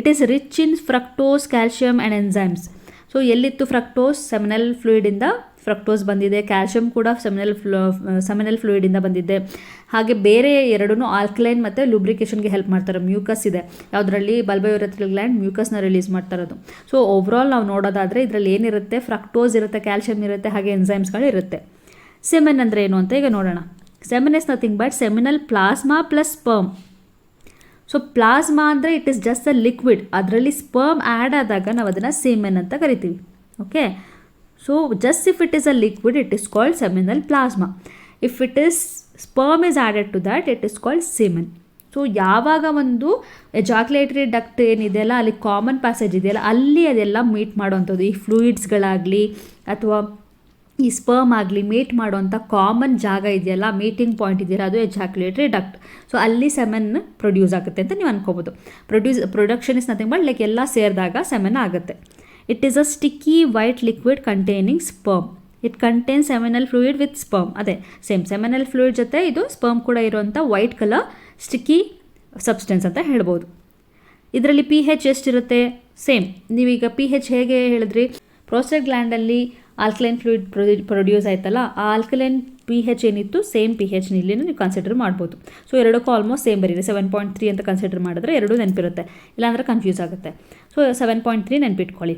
It is rich in fructose calcium and enzymes so ಎಲ್ಲಿತ್ತು fructose seminal ಫ್ಲೂಯಿಡಿಂದ ಫ್ರಕ್ಟೋಸ್ ಬಂದಿದೆ. ಕ್ಯಾಲ್ಶಿಯಮ್ ಕೂಡ ಸೆಮಿನಲ್ ಫ್ಲೋ ಸೆಮಿನಲ್ ಫ್ಲೂಯಿಡಿಂದ ಬಂದಿದೆ. ಹಾಗೆ ಬೇರೆ ಎರಡೂ ಆಲ್ಕಲೈನ್ ಮತ್ತು ಲೂಬ್ರಿಕೇಷನ್ಗೆ ಹೆಲ್ಪ್ ಮಾಡ್ತಾರೆ. ಮ್ಯೂಕಸ್ ಇದೆ. ಯಾವುದರಲ್ಲಿ? ಬಲ್ಬಯೋರೆಥ್ರಲ್ ಗ್ಲ್ಯಾಂಡ್ ಮ್ಯೂಕಸ್ನ ರಿಲೀಸ್ ಮಾಡ್ತಾ ಇರೋದು ಸೊ ಓವ್ರಾಲ್ ನಾವು ನೋಡೋದಾದರೆ ಇದರಲ್ಲಿ ಏನಿರುತ್ತೆ? ಫ್ರಕ್ಟೋಸ್ ಇರುತ್ತೆ ಕ್ಯಾಲ್ಶಿಯಮ್ ಇರುತ್ತೆ, ಹಾಗೆ ಎನ್ಸೈಮ್ಸ್ಗಳು ಇರುತ್ತೆ. ಸೆಮೆನ್ ಅಂದರೆ ಏನು ಅಂತ ಈಗ ನೋಡೋಣ. Semen is nothing but seminal plasma plus sperm so plasma ಅಂದರೆ it is just a liquid ಅದರಲ್ಲಿ ಸ್ಪರ್ಮ್ ಆ್ಯಡ್ ಆದಾಗ ನಾವು ಅದನ್ನು ಸೀಮೆನ್ ಅಂತ ಕರಿತೀವಿ. Okay so just if it is a liquid it is called seminal plasma if it is sperm is added to that it is called semen so ಯಾವಾಗ ಒಂದು ಎಜಾಕ್ಯುಲೇಟರಿ duct ಏನಿದೆಯಲ್ಲ ಅಲ್ಲಿ ಕಾಮನ್ ಪ್ಯಾಸೇಜ್ ಇದೆಯಲ್ಲ, ಅಲ್ಲಿ ಅದೆಲ್ಲ ಮೀಟ್ ಮಾಡುವಂಥದ್ದು. ಈ ಫ್ಲೂಯಿಡ್ಸ್ಗಳಾಗಲಿ ಅಥವಾ ಈ ಸ್ಪರ್ಮ್ ಆಗಲಿ ಮೀಟ್ ಮಾಡುವಂಥ ಕಾಮನ್ ಜಾಗ ಇದೆಯಲ್ಲ ಮೀಟಿಂಗ್ ಪಾಯಿಂಟ್ ಇದೆಯಲ್ಲ, ಅದು ಎಜಾಕ್ಯುಲೇಟರಿ ಡಕ್ಟ್ ಸೊ ಅಲ್ಲಿ ಸೆಮೆನ್ ಪ್ರೊಡ್ಯೂಸ್ ಆಗುತ್ತೆ ಅಂತ ನೀವು ಅನ್ಕೋಬೋದು. Produce production is nothing but like ಎಲ್ಲ ಸೇರಿದಾಗ ಸೆಮೆನ್ ಆಗುತ್ತೆ. It is a sticky white liquid containing sperm it contain seminal fluid with sperm ಅದೇ ಸೇಮ್ ಸೆಮೆನಲ್ ಫ್ಲೂಯಿಡ್ ಜೊತೆ ಇದು ಸ್ಪರ್ಮ್ ಕೂಡ ಇರುವಂಥ ವೈಟ್ ಕಲರ್ ಸ್ಟಿಕ್ಕಿ ಸಬ್ಸ್ಟೆನ್ಸ್ ಅಂತ ಹೇಳ್ಬೋದು. ಇದರಲ್ಲಿ ಪಿ ಹೆಚ್ ಎಷ್ಟಿರುತ್ತೆ? ಸೇಮ್ ನೀವೀಗ ಪಿ ಹೆಚ್ ಹೇಗೆ ಹೇಳಿದ್ರಿ? ಪ್ರೋಸ್ಟೇಟ್ ಗ್ಲ್ಯಾಂಡಲ್ಲಿ ಆಲ್ಕಲೈನ್ ಫ್ಲೂಯಿಡ್ ಪ್ರೊಡ್ಯೂಸ್ ಆಯ್ತಲ್ಲ, ಆ ಆಲ್ಕಲೈನ್ ಪಿ ಹೆಚ್ ಏನಿತ್ತು, ಸೇಮ್ ಪಿ ಹೆಚ್ ಇಲ್ಲಿ ನೀವು ಕನ್ಸಿಡರ್ ಮಾಡ್ಬೋದು. ಸೊ ಎರಡಕ್ಕೂ ಆಲ್ಮೋಸ್ಟ್ ಸೇಮ್ ಬರೀರಿ. ಸೆವೆನ್ ಪಾಯಿಂಟ್ ತ್ರೀ ಅಂತ ಕನ್ಸಿಡರ್ ಮಾಡಿದ್ರೆ ಎರಡು ನೆನಪಿರುತ್ತೆ. ಇಲ್ಲಾಂದರೆ ಕನ್ಫ್ಯೂಸ್ ಆಗುತ್ತೆ. ಸೊ ಸೆವೆನ್ ಪಾಯಿಂಟ್ ತ್ರೀ ನೆನಪಿಟ್ಕೊಳ್ಳಿ.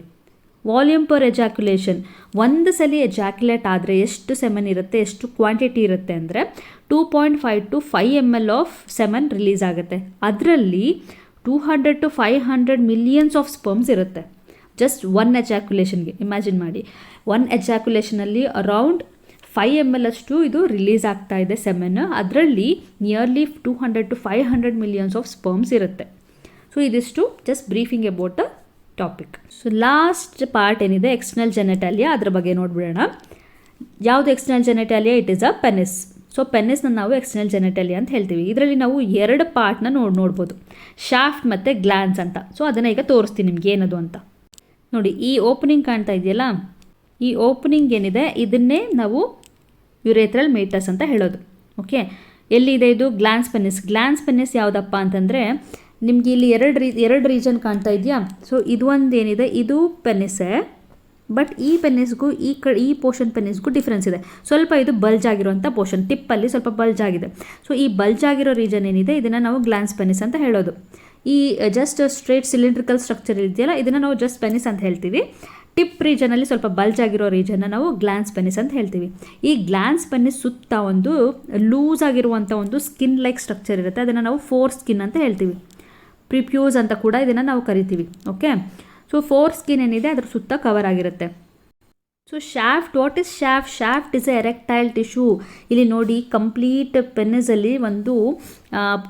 ವಾಲ್ಯೂಮ್ ಪರ್ ಎಜಾಕ್ಯುಲೇಷನ್ ಒಂದು ಸಲ ಎಜಾಕ್ಯುಲೇಟ್ ಆದರೆ ಎಷ್ಟು ಸೆಮನ್ ಇರುತ್ತೆ, ಎಷ್ಟು ಕ್ವಾಂಟಿಟಿ ಇರುತ್ತೆ ಅಂದರೆ two point five to five M L of semen release ಆಗುತ್ತೆ. ಅದರಲ್ಲಿ two hundred to five hundred millions of sperms ಇರುತ್ತೆ. ಜಸ್ಟ್ ಒನ್ ಎಜಾಕ್ಯುಲೇಷನ್ಗೆ ಇಮ್ಯಾಜಿನ್ ಮಾಡಿ. ಒನ್ ಎಜಾಕ್ಯುಲೇಷನಲ್ಲಿ ಅರೌಂಡ್ ಫೈವ್ ಎಂ ಎಲ್ ಅಷ್ಟು ಇದು ರಿಲೀಸ್ ಆಗ್ತಾ ಇದೆ ಸೆಮೆನ್ ಅದರಲ್ಲಿ nearly two hundred to five hundred millions of sperms ಇರುತ್ತೆ. ಸೊ ಇದಿಷ್ಟು just briefing about the topic so last part ಏನಿದೆ? ಎಕ್ಸ್ಟರ್ನಲ್ ಜೆನೆಟಾಲಿಯಾ ಅದ್ರ ಬಗ್ಗೆ ನೋಡ್ಬಿಡೋಣ. ಯಾವುದು external genitalia it is a penis so ಪೆನ್ನಿಸ್ನ ನಾವು ಎಕ್ಸ್ಟರ್ನಲ್ ಜೆನೆಟಲಿ ಅಂತ ಹೇಳ್ತೀವಿ. ಇದರಲ್ಲಿ ನಾವು ಎರಡು ಪಾರ್ಟ್ನ ನೋಡಿ ನೋಡ್ಬೋದು. ಶಾಫ್ಟ್ ಮತ್ತು ಗ್ಲಾನ್ಸ್ ಅಂತ. ಸೊ ಅದನ್ನು ಈಗ ತೋರಿಸ್ತೀನಿ ನಿಮ್ಗೆ ಏನದು ಅಂತ. ನೋಡಿ, ಈ ಓಪನಿಂಗ್ ಕಾಣ್ತಾ ಇದೆಯಲ್ಲ? ಈ ಓಪನಿಂಗ್ ಏನಿದೆ? ಇದನ್ನೇ ನಾವು ಯುರೇತ್ರಲ್ ಮೇಟಸ್ ಅಂತ ಹೇಳೋದು. ಓಕೆ ಎಲ್ಲಿದೆ ಇದು? ಗ್ಲ್ಯಾನ್ಸ್ ಪೆನ್ನಿಸ್ ಗ್ಲ್ಯಾನ್ಸ್ ಪೆನ್ನಿಸ್ ಯಾವುದಪ್ಪ ಅಂತಂದರೆ, ನಿಮಗೆ ಇಲ್ಲಿ ಎರಡು ರೀ, ಎರಡು ರೀಜನ್ ಕಾಣ್ತಾ ಇದೆಯಾ? ಸೊ ಇದು ಒಂದು ಏನಿದೆ? ಇದು ಪೆನ್ನಿಸೆ ಬಟ್ ಈ ಪೆನ್ನಿಸ್ಗೂ ಈ ಕ, ಈ ಪೋರ್ಷನ್ ಪೆನ್ನಿಸ್ಗೂ ಡಿಫ್ರೆನ್ಸ್ ಇದೆ. ಸ್ವಲ್ಪ ಇದು ಬಲ್ಜ್ ಆಗಿರುವಂಥ ಪೋರ್ಷನ್ ಟಿಪ್ಪಲ್ಲಿ ಸ್ವಲ್ಪ ಬಲ್ಜ್ ಆಗಿದೆ. ಸೊ ಈ ಬಲ್ಜ್ ಆಗಿರೋ ರೀಜನ್ ಏನಿದೆ? ಇದನ್ನು ನಾವು ಗ್ಲ್ಯಾನ್ಸ್ ಪೆನ್ನಿಸ್ ಅಂತ ಹೇಳೋದು. ಈ ಜಸ್ಟ್ ಸ್ಟ್ರೇಟ್ ಸಿಲಿಂಡ್ರಿಕಲ್ ಸ್ಟ್ರಕ್ಚರ್ ಇದೆಯಲ್ಲ ಇದನ್ನು ನಾವು ಜಸ್ಟ್ ಪೆನಿಸ್ ಅಂತ ಹೇಳ್ತೀವಿ. ಟಿಪ್ ರೀಜನಲ್ಲಿ ಸ್ವಲ್ಪ ಬಲ್ಜ್ ಆಗಿರೋ ರೀಜನ್ನ ನಾವು ಗ್ಲ್ಯಾನ್ಸ್ ಪೆನಿಸ್ ಅಂತ ಹೇಳ್ತೀವಿ. ಈ ಗ್ಲ್ಯಾನ್ಸ್ ಪೆನಿಸ್ ಸುತ್ತ ಒಂದು ಲೂಸ್ ಆಗಿರುವಂಥ ಒಂದು ಸ್ಕಿನ್ ಲೈಕ್ ಸ್ಟ್ರಕ್ಚರ್ ಇರುತ್ತೆ. ಅದನ್ನು ನಾವು ಫೋರ್ ಸ್ಕಿನ್ ಅಂತ ಹೇಳ್ತೀವಿ. ಪ್ರಿಪ್ಯೂಸ್ ಅಂತ ಕೂಡ ಇದನ್ನು ನಾವು ಕರಿತೀವಿ. ಓಕೆ ಸೊ ಫೋರ್ ಸ್ಕಿನ್ ಏನಿದೆ, ಅದ್ರ ಸುತ್ತ ಕವರ್ ಆಗಿರುತ್ತೆ. So shaft what is shaft shaft is a erectile tissue ಇಲ್ಲಿ ನೋಡಿ ಕಂಪ್ಲೀಟ್ ಪೆನ್ನಿಸಲ್ಲಿ ಒಂದು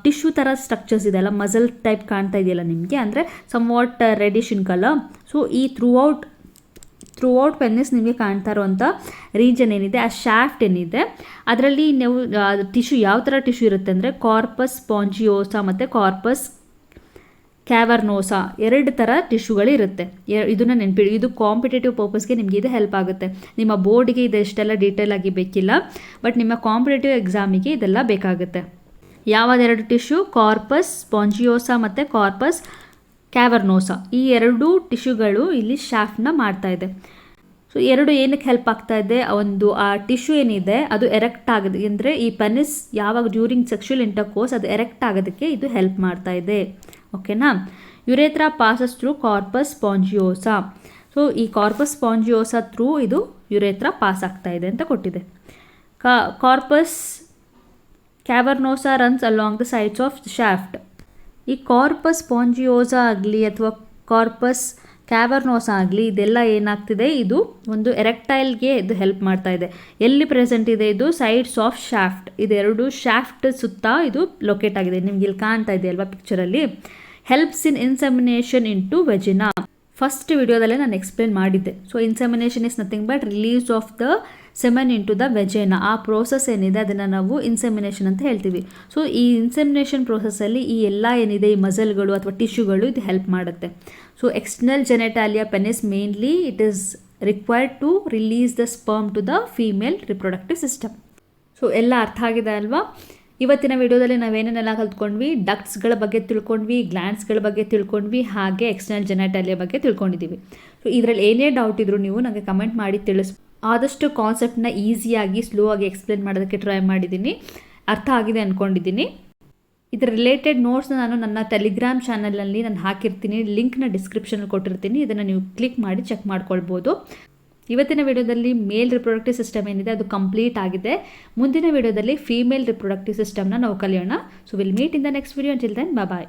ಟಿಶ್ಯೂ ಥರ ಸ್ಟ್ರಕ್ಚರ್ಸ್ ಇದೆ ಅಲ್ಲ ಮಸಲ್ ಟೈಪ್ ಕಾಣ್ತಾ ಇದೆಯಲ್ಲ ನಿಮಗೆ, ಅಂದರೆ somewhat reddish in colour so ಈ throughout throughout penis ನಿಮಗೆ ಕಾಣ್ತಾ ಇರುವಂಥ ರೀಜನ್ ಏನಿದೆ, ಆ ಶಾಫ್ಟ್ ಏನಿದೆ, ಅದರಲ್ಲಿ ನೀವು ಟಿಶ್ಯೂ ಯಾವ ಥರ ಟಿಶ್ಯೂ ಇರುತ್ತೆ ಅಂದರೆ ಕಾರ್ಪಸ್ ಸ್ಪಾಂಜಿಯೋಸಾ ಮತ್ತು ಕಾರ್ಪಸ್ ಕ್ಯಾವರ್ನೋಸಾ ಎರಡು ಥರ ಟಿಶ್ಯೂಗಳಿರುತ್ತೆ. ಇದನ್ನು ನೆನಪಿಡಿ. ಇದು ಕಾಂಪಿಟೇಟಿವ್ ಪರ್ಪಸ್ಗೆ ನಿಮಗೆ ಇದು ಹೆಲ್ಪ್ ಆಗುತ್ತೆ. ನಿಮ್ಮ ಬೋರ್ಡಿಗೆ ಇದೆಷ್ಟೆಲ್ಲ ಡೀಟೇಲ್ ಆಗಿ ಬೇಕಿಲ್ಲ ಬಟ್ ನಿಮ್ಮ ಕಾಂಪಿಟೇಟಿವ್ ಎಕ್ಸಾಮಿಗೆ ಇದೆಲ್ಲ ಬೇಕಾಗುತ್ತೆ. ಯಾವ್ದೆರಡು ಟಿಶ್ಯೂ? ಕಾರ್ಪಸ್, ಸ್ಪಾಂಜಿಯೋಸಾ ಮತ್ತು ಕಾರ್ಪಸ್, ಕ್ಯಾವರ್ನೋಸಾ. ಈ ಎರಡೂ ಟಿಶ್ಯೂಗಳು ಇಲ್ಲಿ ಶಾಫ್ಟ್ನ ಮಾಡ್ತಾ ಇದೆ. ಸೊ ಎರಡು ಏನಕ್ಕೆ ಹೆಲ್ಪ್ ಆಗ್ತಾ ಇದೆ? ಒಂದು, ಆ ಟಿಶ್ಯೂ ಏನಿದೆ, ಅದು ಎರೆಕ್ಟ್ ಆಗೋದು. ಅಂದರೆ ಈ ಪೆನಿಸ್ ಯಾವಾಗ ಡ್ಯೂರಿಂಗ್ ಸೆಕ್ಷುಯಲ್ ಇಂಟರ್ಕೋರ್ಸ್ ಅದು ಎರೆಕ್ಟ್ ಆಗೋದಕ್ಕೆ ಇದು ಹೆಲ್ಪ್ ಮಾಡ್ತಾ ಇದೆ. ಓಕೆನಾ? Urethra passes through corpus spongiosum so ಈ ಕಾರ್ಪಸ್ ಸ್ಪಾಂಜಿಯೋಸಾ ಥ್ರೂ ಇದು ಯುರೇತ್ರ ಪಾಸ್ ಆಗ್ತಾ ಇದೆ ಅಂತ ಕೊಟ್ಟಿದೆ. ಕಾ corpus cavernosa runs along the sides of shaft ಈ ಕಾರ್ಪಸ್ ಸ್ಪಾಂಜಿಯೋಸಾ ಆಗಲಿ ಅಥವಾ ಕಾರ್ಪಸ್ ಕ್ಯಾವರ್ನೋಸ ಆಗಲಿ ಇದೆಲ್ಲ ಏನಾಗ್ತಿದೆ? ಇದು ಒಂದು ಎರೆಕ್ಟೈಲ್ಗೆ ಇದು ಹೆಲ್ಪ್ ಮಾಡ್ತಾ ಇದೆ. ಎಲ್ಲಿ ಪ್ರೆಸೆಂಟ್ ಇದೆ ಇದು? ಸೈಡ್ಸ್ ಆಫ್ ಶಾಫ್ಟ್ ಇದೆರಡು ಶಾಫ್ಟ್ ಸುತ್ತ ಇದು ಲೊಕೇಟ್ ಆಗಿದೆ. ನಿಮ್ಗೆ ಇಲ್ಲಿ ಕಾಣ್ತಾ ಇದೆ ಅಲ್ವಾ ಪಿಕ್ಚರಲ್ಲಿ helps in insemination into vagina first ವಿಡಿಯೋದಲ್ಲೇ ನಾನು ಎಕ್ಸ್ಪ್ಲೇನ್ ಮಾಡಿದ್ದೆ. So insemination is nothing but release of the semen into the vagina ಆ ಪ್ರೋಸೆಸ್ ಏನಿದೆ, ಅದನ್ನು ನಾವು ಇನ್ಸೆಮಿನೇಷನ್ ಅಂತ ಹೇಳ್ತೀವಿ. ಸೊ ಈ ಇನ್ಸೆಮಿನೇಷನ್ ಪ್ರೋಸೆಸ್ಸಲ್ಲಿ ಈ ಎಲ್ಲ ಏನಿದೆ, ಈ ಮಸಲ್ಗಳು ಅಥವಾ ಟಿಶ್ಯೂಗಳು ಇದು ಹೆಲ್ಪ್ ಮಾಡುತ್ತೆ. So external genitalia penis mainly it is required to release the sperm to the female reproductive system so ಎಲ್ಲ ಅರ್ಥ ಆಗಿದೆ ಅಲ್ವಾ? ಇವತ್ತಿನ ವಿಡಿಯೋದಲ್ಲಿ ನಾವೇನೇನೆಲ್ಲ ಕಲ್ತ್ಕೊಂಡ್ವಿ? ಡಕ್ಟ್ಸ್ಗಳ ಬಗ್ಗೆ ತಿಳ್ಕೊಂಡ್ವಿ ಗ್ಲ್ಯಾಂಡ್ಸ್ಗಳ ಬಗ್ಗೆ ತಿಳ್ಕೊಂಡ್ವಿ, ಹಾಗೆ ಎಕ್ಸ್ಟರ್ನಲ್ ಜೆನೆಟಾಲಿಯಾ ಬಗ್ಗೆ ತಿಳ್ಕೊಂಡಿದ್ದೀವಿ. ಸೊ ಇದರಲ್ಲಿ ಏನೇ ಡೌಟ್ ಇದ್ರೂ ನೀವು ನನಗೆ ಕಮೆಂಟ್ ಮಾಡಿ ತಿಳಿಸ್, ಆದಷ್ಟು ಕಾನ್ಸೆಪ್ಟ್ನ ಈಸಿಯಾಗಿ ಸ್ಲೋ ಆಗಿ ಎಕ್ಸ್ಪ್ಲೇನ್ ಮಾಡೋದಕ್ಕೆ ಟ್ರೈ ಮಾಡಿದ್ದೀನಿ. ಅರ್ಥ ಆಗಿದೆ ಅಂದ್ಕೊಂಡಿದ್ದೀನಿ ಇದರ ರಿಲೇಟೆಡ್ ನೋಟ್ಸ್ನ ನಾನು ನನ್ನ ಟೆಲಿಗ್ರಾಮ್ ಚಾನಲಲ್ಲಿ ನಾನು ಹಾಕಿರ್ತೀನಿ. ಲಿಂಕ್ನ ಡಿಸ್ಕ್ರಿಪ್ಷನಲ್ಲಿ ಕೊಟ್ಟಿರ್ತೀನಿ. ಇದನ್ನು ನೀವು ಕ್ಲಿಕ್ ಮಾಡಿ ಚೆಕ್ ಮಾಡ್ಕೊಳ್ಬೋದು. ಇವತ್ತಿನ ವಿಡಿಯೋದಲ್ಲಿ ಮೇಲ್ ರಿಪ್ರೊಡಕ್ಟಿವ್ ಸಿಸ್ಟಮ್ ಏನಿದೆ, ಅದು ಕಂಪ್ಲೀಟ್ ಆಗಿದೆ. ಮುಂದಿನ ವಿಡಿಯೋದಲ್ಲಿ ಫೀಮೇಲ್ ರಿಪ್ರೊಡಕ್ಟಿವ್ ಸಿಸ್ಟಮ್ನ ನಾವು ಕಲಿಯೋಣ. So will meet in the next video until then bye